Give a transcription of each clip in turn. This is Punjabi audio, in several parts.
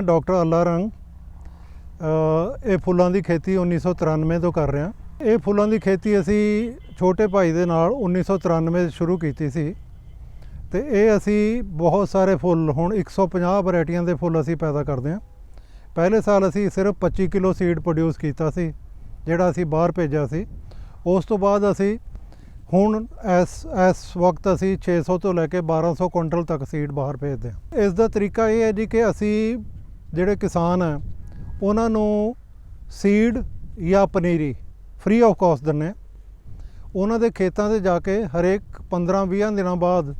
ਮੈਂ ਡਾਕਟਰ ਅੱਲਾ ਰੰਗ ਇਹ ਫੁੱਲਾਂ ਦੀ ਖੇਤੀ 1993 ਤੋਂ ਕਰ ਰਿਹਾ। ਇਹ ਫੁੱਲਾਂ ਦੀ ਖੇਤੀ ਅਸੀਂ ਛੋਟੇ ਭਾਈ ਦੇ ਨਾਲ 1993 'ਚ ਸ਼ੁਰੂ ਕੀਤੀ ਸੀ ਤੇ ਇਹ ਅਸੀਂ ਬਹੁਤ ਸਾਰੇ ਫੁੱਲ, ਹੁਣ 150 ਵੈਰਾਈਟੀਆਂ ਦੇ ਫੁੱਲ ਅਸੀਂ ਪੈਦਾ ਕਰਦੇ ਹਾਂ। ਪਹਿਲੇ ਸਾਲ ਅਸੀਂ ਸਿਰਫ 25 ਕਿਲੋ ਸੀਡ ਪ੍ਰੋਡਿਊਸ ਕੀਤਾ ਸੀ, ਜਿਹੜਾ ਅਸੀਂ ਬਾਹਰ ਭੇਜਿਆ ਸੀ। ਉਸ ਤੋਂ ਬਾਅਦ ਅਸੀਂ ਹੁਣ ਇਸ ਇਸ ਵਕਤ ਅਸੀਂ 600 ਤੋਂ ਲੈ ਕੇ 1200 ਕੁਇੰਟਲ ਤੱਕ ਸੀਡ ਬਾਹਰ ਭੇਜਦੇ ਹਾਂ। ਇਸ ਦਾ ਤਰੀਕਾ ਇਹ ਹੈ ਜੀ ਕਿ ਅਸੀਂ ਜਿਹੜੇ ਕਿਸਾਨ ਹੈ ਉਹਨਾਂ ਨੂੰ ਸੀਡ ਜਾਂ ਪਨੀਰੀ ਫ੍ਰੀ ਆਫ ਕਾਸਟ ਦਿੰਦੇ ਹਾਂ ਉਹਨਾਂ ਦੇ ਖੇਤਾਂ ਤੇ ਜਾ ਕੇ ਹਰੇਕ 15-20 ਦਿਨਾਂ ਬਾਅਦ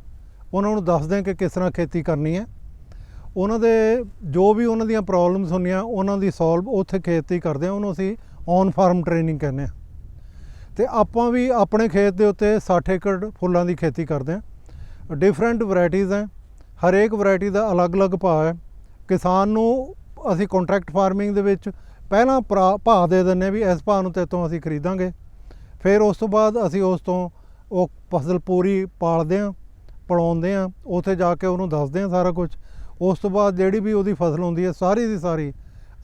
ਉਹਨਾਂ ਨੂੰ ਦੱਸਦੇ ਹਾਂ ਕਿ ਕਿਸ ਤਰ੍ਹਾਂ ਖੇਤੀ ਕਰਨੀ ਹੈ ਉਹਨਾਂ ਦੇ ਜੋ ਵੀ ਉਹਨਾਂ ਦੀਆਂ ਪ੍ਰੋਬਲਮਸ ਹੁੰਦੀਆਂ, ਉਹਨਾਂ ਦੀ ਸੋਲਵ ਉੱਥੇ ਖੇਤੀ ਕਰਦੇ ਹਾਂ ਉਹਨੂੰ ਅਸੀਂ ਔਨ ਫਾਰਮ ਟ੍ਰੇਨਿੰਗ ਕਹਿੰਦੇ ਹਾਂ ਤੇ ਆਪਾਂ ਵੀ ਆਪਣੇ ਖੇਤ ਦੇ ਉੱਤੇ 60 ਏਕੜ ਫੁੱਲਾਂ ਦੀ ਖੇਤੀ ਕਰਦੇ ਹਾਂ ਡਿਫਰੈਂਟ ਵੈਰਾਈਟੀਆਂ ਹੈ ਹਰੇਕ ਵੈਰਾਈਟੀ ਦਾ ਅਲੱਗ-ਅਲੱਗ ਭਾਅ ਹੈ। ਕਿਸਾਨ ਨੂੰ ਅਸੀਂ ਕੰਟਰੈਕਟ ਫਾਰਮਿੰਗ ਦੇ ਵਿੱਚ ਪਹਿਲਾਂ ਭਰਾ- ਭਾਅ ਦੇ ਦਿੰਦੇ ਹਾਂ ਵੀ ਇਸ ਭਾਅ ਨੂੰ ਤੇਤੋਂ ਅਸੀਂ ਖਰੀਦਾਂਗੇ। ਫਿਰ ਉਸ ਤੋਂ ਬਾਅਦ ਅਸੀਂ ਉਸ ਤੋਂ ਉਹ ਫਸਲ ਪੂਰੀ ਪਾਲਦੇ ਹਾਂ, ਪਲਾਉਂਦੇ ਹਾਂ, ਉੱਥੇ ਜਾ ਕੇ ਉਹਨੂੰ ਦੱਸਦੇ ਹਾਂ ਸਾਰਾ ਕੁਝ ਉਸ ਤੋਂ ਬਾਅਦ ਜਿਹੜੀ ਵੀ ਉਹਦੀ ਫਸਲ ਹੁੰਦੀ ਹੈ, ਸਾਰੀ ਦੀ ਸਾਰੀ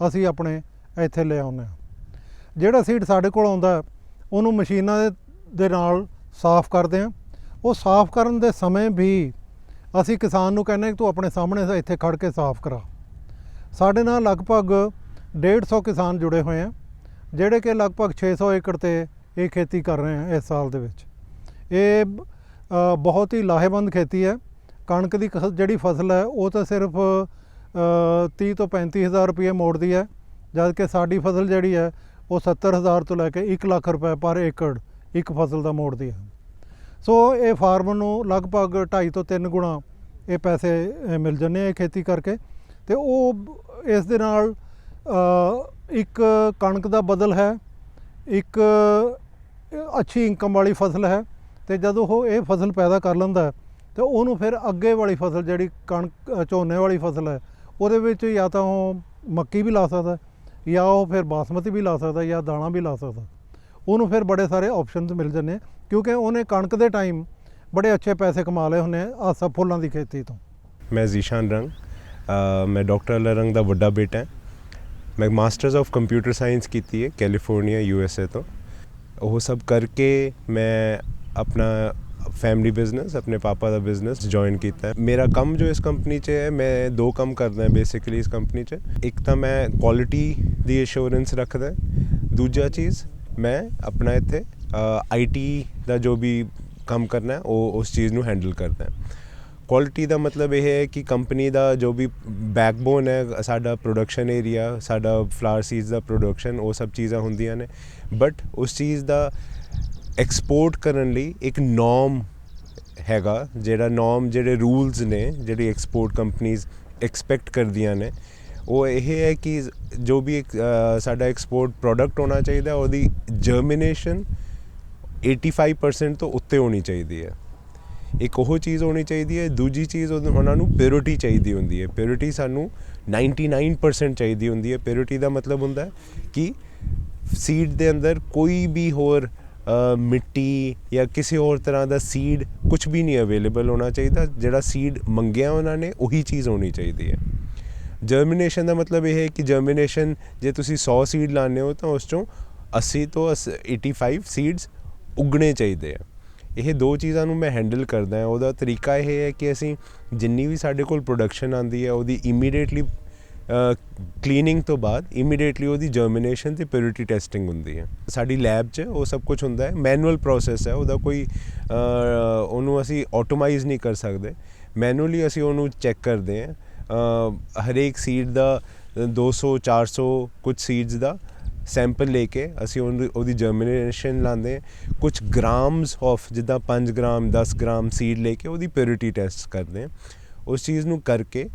ਅਸੀਂ ਆਪਣੇ ਇੱਥੇ ਲੈ ਆਉਂਦੇ ਹਾਂ। ਜਿਹੜਾ ਸੀਡ ਸਾਡੇ ਕੋਲ ਆਉਂਦਾ ਉਹਨੂੰ ਮਸ਼ੀਨਾਂ ਦੇ ਦੇ ਨਾਲ ਸਾਫ਼ ਕਰਦੇ ਹਾਂ। ਉਹ ਸਾਫ਼ ਕਰਨ ਦੇ ਸਮੇਂ ਵੀ ਅਸੀਂ ਕਿਸਾਨ ਨੂੰ ਕਹਿੰਦੇ ਤੂੰ ਆਪਣੇ ਸਾਹਮਣੇ ਇੱਥੇ ਖੜ ਕੇ ਸਾਫ਼ ਕਰਾ। ਸਾਡੇ ਨਾਲ ਲਗਭਗ 150 ਕਿਸਾਨ ਜੁੜੇ ਹੋਏ ਆ ਜਿਹੜੇ ਕਿ ਲਗਭਗ 600 ਏਕੜ ਤੇ ਇਹ ਖੇਤੀ ਕਰ ਰਹੇ ਆ ਇਸ ਸਾਲ ਦੇ ਵਿੱਚ। ਇਹ ਬਹੁਤ ਹੀ ਲਾਹੇਵੰਦ ਖੇਤੀ ਹੈ। ਕਣਕ ਦੀ ਕਸ- ਜਿਹੜੀ ਫਸਲ ਹੈ ਉਹ ਤਾਂ ਸਿਰਫ ਅ, 30 ਤੋਂ 35 ਹਜ਼ਾਰ ਰੁਪਏ ਮੋੜਦੀ ਹੈ ਜਦ ਕਿ ਸਾਡੀ ਫਸਲ ਜਿਹੜੀ ਹੈ ਉਹ 70 ਹਜ਼ਾਰ ਤੋਂ ਲੈ ਕੇ 1 ਲੱਖ ਰੁਪਏ ਪਰ ਏਕੜ ਇੱਕ ਫਸਲ ਦਾ ਮੋੜਦੀ ਹੈ। ਸੋ ਇਹ ਫਾਰਮਰ ਨੂੰ ਲਗਭਗ 2.5 ਤੋਂ 3 ਗੁਣਾ ਇਹ ਪੈਸੇ ਮਿਲ ਜਾਂਦੇ ਆ ਇਹ ਖੇਤੀ ਕਰਕੇ। ਤੇ ਉਹ ਇਸ ਦੇ ਨਾਲ ਇੱਕ ਕਣਕ ਦਾ ਬਦਲ ਹੈ ਇੱਕ ਅੱਛੀ ਇਨਕਮ ਵਾਲੀ ਫਸਲ ਹੈ ਤੇ ਜਦੋਂ ਉਹ ਇਹ ਫਸਲ ਪੈਦਾ ਕਰ ਲੈਂਦਾ ਹੈ, ਤੇ ਉਹਨੂੰ ਫਿਰ ਅੱਗੇ ਵਾਲੀ ਫਸਲ ਜਿਹੜੀ ਕਣਕ ਝੋਨੇ ਵਾਲੀ ਫਸਲ ਹੈ ਉਹਦੇ ਵਿੱਚ ਜਾਂ ਤਾਂ ਉਹ ਮੱਕੀ ਵੀ ਲਾ ਸਕਦਾ ਜਾਂ ਉਹ ਫਿਰ ਬਾਸਮਤੀ ਵੀ ਲਾ ਸਕਦਾ ਜਾਂ ਦਾਣਾ ਵੀ ਲਾ ਸਕਦਾ ਉਹਨੂੰ ਫਿਰ ਬੜੇ ਸਾਰੇ ਆਪਸ਼ਨਸ ਮਿਲ ਜਾਂਦੇ ਕਿਉਂਕਿ ਉਹਨੇ ਕਣਕ ਦੇ ਟਾਈਮ ਬੜੇ ਅੱਛੇ ਪੈਸੇ ਕਮਾ ਲਏ ਹੁੰਦੇ ਆ ਸਭ ਫੁੱਲਾਂ ਦੀ ਖੇਤੀ ਤੋਂ। ਮੈਂ ਜ਼ੀਸ਼ਾਨ ਰੰਗ। ਮੈਂ ਡਾਕਟਰ ਅਲਾ ਦਾ ਵੱਡਾ ਬੇਟਾ ਹਾਂ। ਮੈਂ ਮਾਸਟਰਸ ਆਫ ਕੰਪਿਊਟਰ ਸਾਇੰਸ ਕੀਤੀ ਹੈ ਕੈਲੀਫੋਰਨੀਆ ਯੂ ਐਸ ਏ ਤੋਂ। ਉਹ ਸਭ ਕਰਕੇ ਮੈਂ ਆਪਣਾ ਫੈਮਿਲੀ ਬਿਜ਼ਨਸ ਆਪਣੇ ਪਾਪਾ ਦਾ ਬਿਜ਼ਨਸ ਜੁਆਇਨ ਕੀਤਾ ਹੈ। ਮੇਰਾ ਕੰਮ ਜੋ ਇਸ ਕੰਪਨੀ 'ਚ ਹੈ, ਮੈਂ ਦੋ ਕੰਮ ਕਰਦਾ ਹਾਂ ਬੇਸਿਕਲੀ ਇਸ ਕੰਪਨੀ 'ਚ। ਇੱਕ ਤਾਂ ਮੈਂ ਕੁਆਲਿਟੀ ਦੀ ਅਸ਼ੋਰੈਂਸ ਰੱਖਦਾ ਦੂਜਾ ਚੀਜ਼, ਮੈਂ ਆਪਣਾ ਇੱਥੇ ਆਈਟੀ ਦਾ ਜੋ ਵੀ ਕੰਮ ਕਰਨਾ ਉਹ ਉਸ ਚੀਜ਼ ਨੂੰ ਹੈਂਡਲ ਕਰਦਾ ਕੁਆਲਿਟੀ ਦਾ ਮਤਲਬ ਇਹ ਹੈ ਕਿ ਕੰਪਨੀ ਦਾ ਜੋ ਵੀ ਬੈਕਬੋਨ ਹੈ ਸਾਡਾ ਪ੍ਰੋਡਕਸ਼ਨ ਏਰੀਆ ਸਾਡਾ ਫਲਾਵਰ ਸੀਡਸ ਦਾ ਪ੍ਰੋਡਕਸ਼ਨ ਉਹ ਸਭ ਚੀਜ਼ਾਂ ਹੁੰਦੀਆਂ ਨੇ। ਬਟ ਉਸ ਚੀਜ਼ ਦਾ ਐਕਸਪੋਰਟ ਕਰਨ ਲਈ ਇੱਕ ਨੋਰਮ ਹੈਗਾ ਜਿਹੜਾ ਨੋਰਮ ਜਿਹੜੇ ਰੂਲਸ ਨੇ ਜਿਹੜੀ ਐਕਸਪੋਰਟ ਕੰਪਨੀਆਂ ਐਕਸਪੈਕਟ ਕਰਦੀਆਂ ਨੇ। ਉਹ ਇਹ ਹੈ ਕਿ ਜੋ ਵੀ ਇੱਕ, ਸਾਡਾ ਐਕਸਪੋਰਟ ਪ੍ਰੋਡਕਟ ਹੋਣਾ ਚਾਹੀਦਾ ਉਹਦੀ ਜਰਮੀਨੇਸ਼ਨ 85% ਤੋਂ ਉੱਤੇ ਹੋਣੀ ਚਾਹੀਦੀ ਹੈ। ਇੱਕ ਉਹ ਚੀਜ਼ ਹੋਣੀ ਚਾਹੀਦੀ ਹੈ, ਦੂਜੀ ਚੀਜ਼ ਉਹਨਾਂ ਨੂੰ ਪਿਓਰਿਟੀ ਚਾਹੀਦੀ ਹੁੰਦੀ ਹੈ। ਪਿਓਰਿਟੀ ਸਾਨੂੰ 99% ਚਾਹੀਦੀ ਹੁੰਦੀ ਹੈ। ਪਿਓਰਿਟੀ ਦਾ ਮਤਲਬ ਹੁੰਦਾ ਹੈ ਕਿ ਸੀਡ ਦੇ ਅੰਦਰ ਕੋਈ ਵੀ ਹੋਰ ਮਿੱਟੀ ਜਾਂ ਕਿਸੇ ਹੋਰ ਤਰ੍ਹਾਂ ਦਾ ਸੀਡ ਕੁਝ ਵੀ ਨਹੀਂ ਅਵੇਲੇਬਲ ਹੋਣਾ ਚਾਹੀਦਾ। ਜਿਹੜਾ ਸੀਡ ਮੰਗਿਆ ਉਹਨਾਂ ਨੇ, ਉਹੀ ਚੀਜ਼ ਹੋਣੀ ਚਾਹੀਦੀ ਹੈ। ਜਰਮੀਨੇਸ਼ਨ ਦਾ ਮਤਲਬ ਇਹ ਹੈ ਕਿ ਜਰਮੀਨੇਸ਼ਨ ਜੇ ਤੁਸੀਂ 100 ਸੀਡ ਲਾਣੇ ਹੋ ਤਾਂ ਉਸ ਚੋਂ 80 ਤੋਂ 85 ਸੀਡਸ ਉਗਣੇ ਚਾਹੀਦੇ ਆ। ਇਹ ਦੋ ਚੀਜ਼ਾਂ ਨੂੰ ਮੈਂ ਹੈਂਡਲ ਕਰਦਾ ਉਹਦਾ ਤਰੀਕਾ ਇਹ ਹੈ ਕਿ ਅਸੀਂ ਜਿੰਨੀ ਵੀ ਸਾਡੇ ਕੋਲ ਪ੍ਰੋਡਕਸ਼ਨ ਆਉਂਦੀ ਹੈ, ਉਹਦੀ ਇਮੀਡੀਏਟਲੀ ਕਲੀਨਿੰਗ ਤੋਂ ਬਾਅਦ ਇਮੀਡੀਏਟਲੀ ਉਹਦੀ ਜਰਮੀਨੇਸ਼ਨ ਤੇ ਪਿਓਰਿਟੀ ਟੈਸਟਿੰਗ ਹੁੰਦੀ ਹੈ। ਸਾਡੀ ਲੈਬ 'ਚ ਉਹ ਸਭ ਕੁਝ ਹੁੰਦਾ ਹੈ। ਮੈਨੂਅਲ ਪ੍ਰੋਸੈਸ ਹੈ। ਉਹਦਾ ਕੋਈ ਉਹਨੂੰ ਅਸੀਂ ਆਟੋਮਾਈਜ਼ ਨਹੀਂ ਕਰ ਸਕਦੇ। ਮੈਨੂਅਲੀ ਅਸੀਂ ਉਹਨੂੰ ਚੈੱਕ ਕਰਦੇ ਹਾਂ। ਹਰੇਕ ਸੀਡ ਦਾ 200 400 ਕੁਝ ਸੀਡਸ ਦਾ ਸੈਂਪਲ ਲੈ ਕੇ ਅਸੀਂ ਉਹਨੂੰ ਉਹਦੀ ਜਰਮੀਨੇਸ਼ਨ ਲਾਉਂਦੇ ਹਾਂ। ਕੁਝ ਗ੍ਰਾਮਸ ਆਫ ਜਿੱਦਾਂ 5 ਗ੍ਰਾਮ 10 ਗ੍ਰਾਮ ਸੀਡ ਲੈ ਕੇ ਉਹਦੀ ਪਿਓਰਿਟੀ ਟੈਸਟ ਕਰਦੇ ਉਸ ਚੀਜ਼ ਨੂੰ ਕਰਕੇ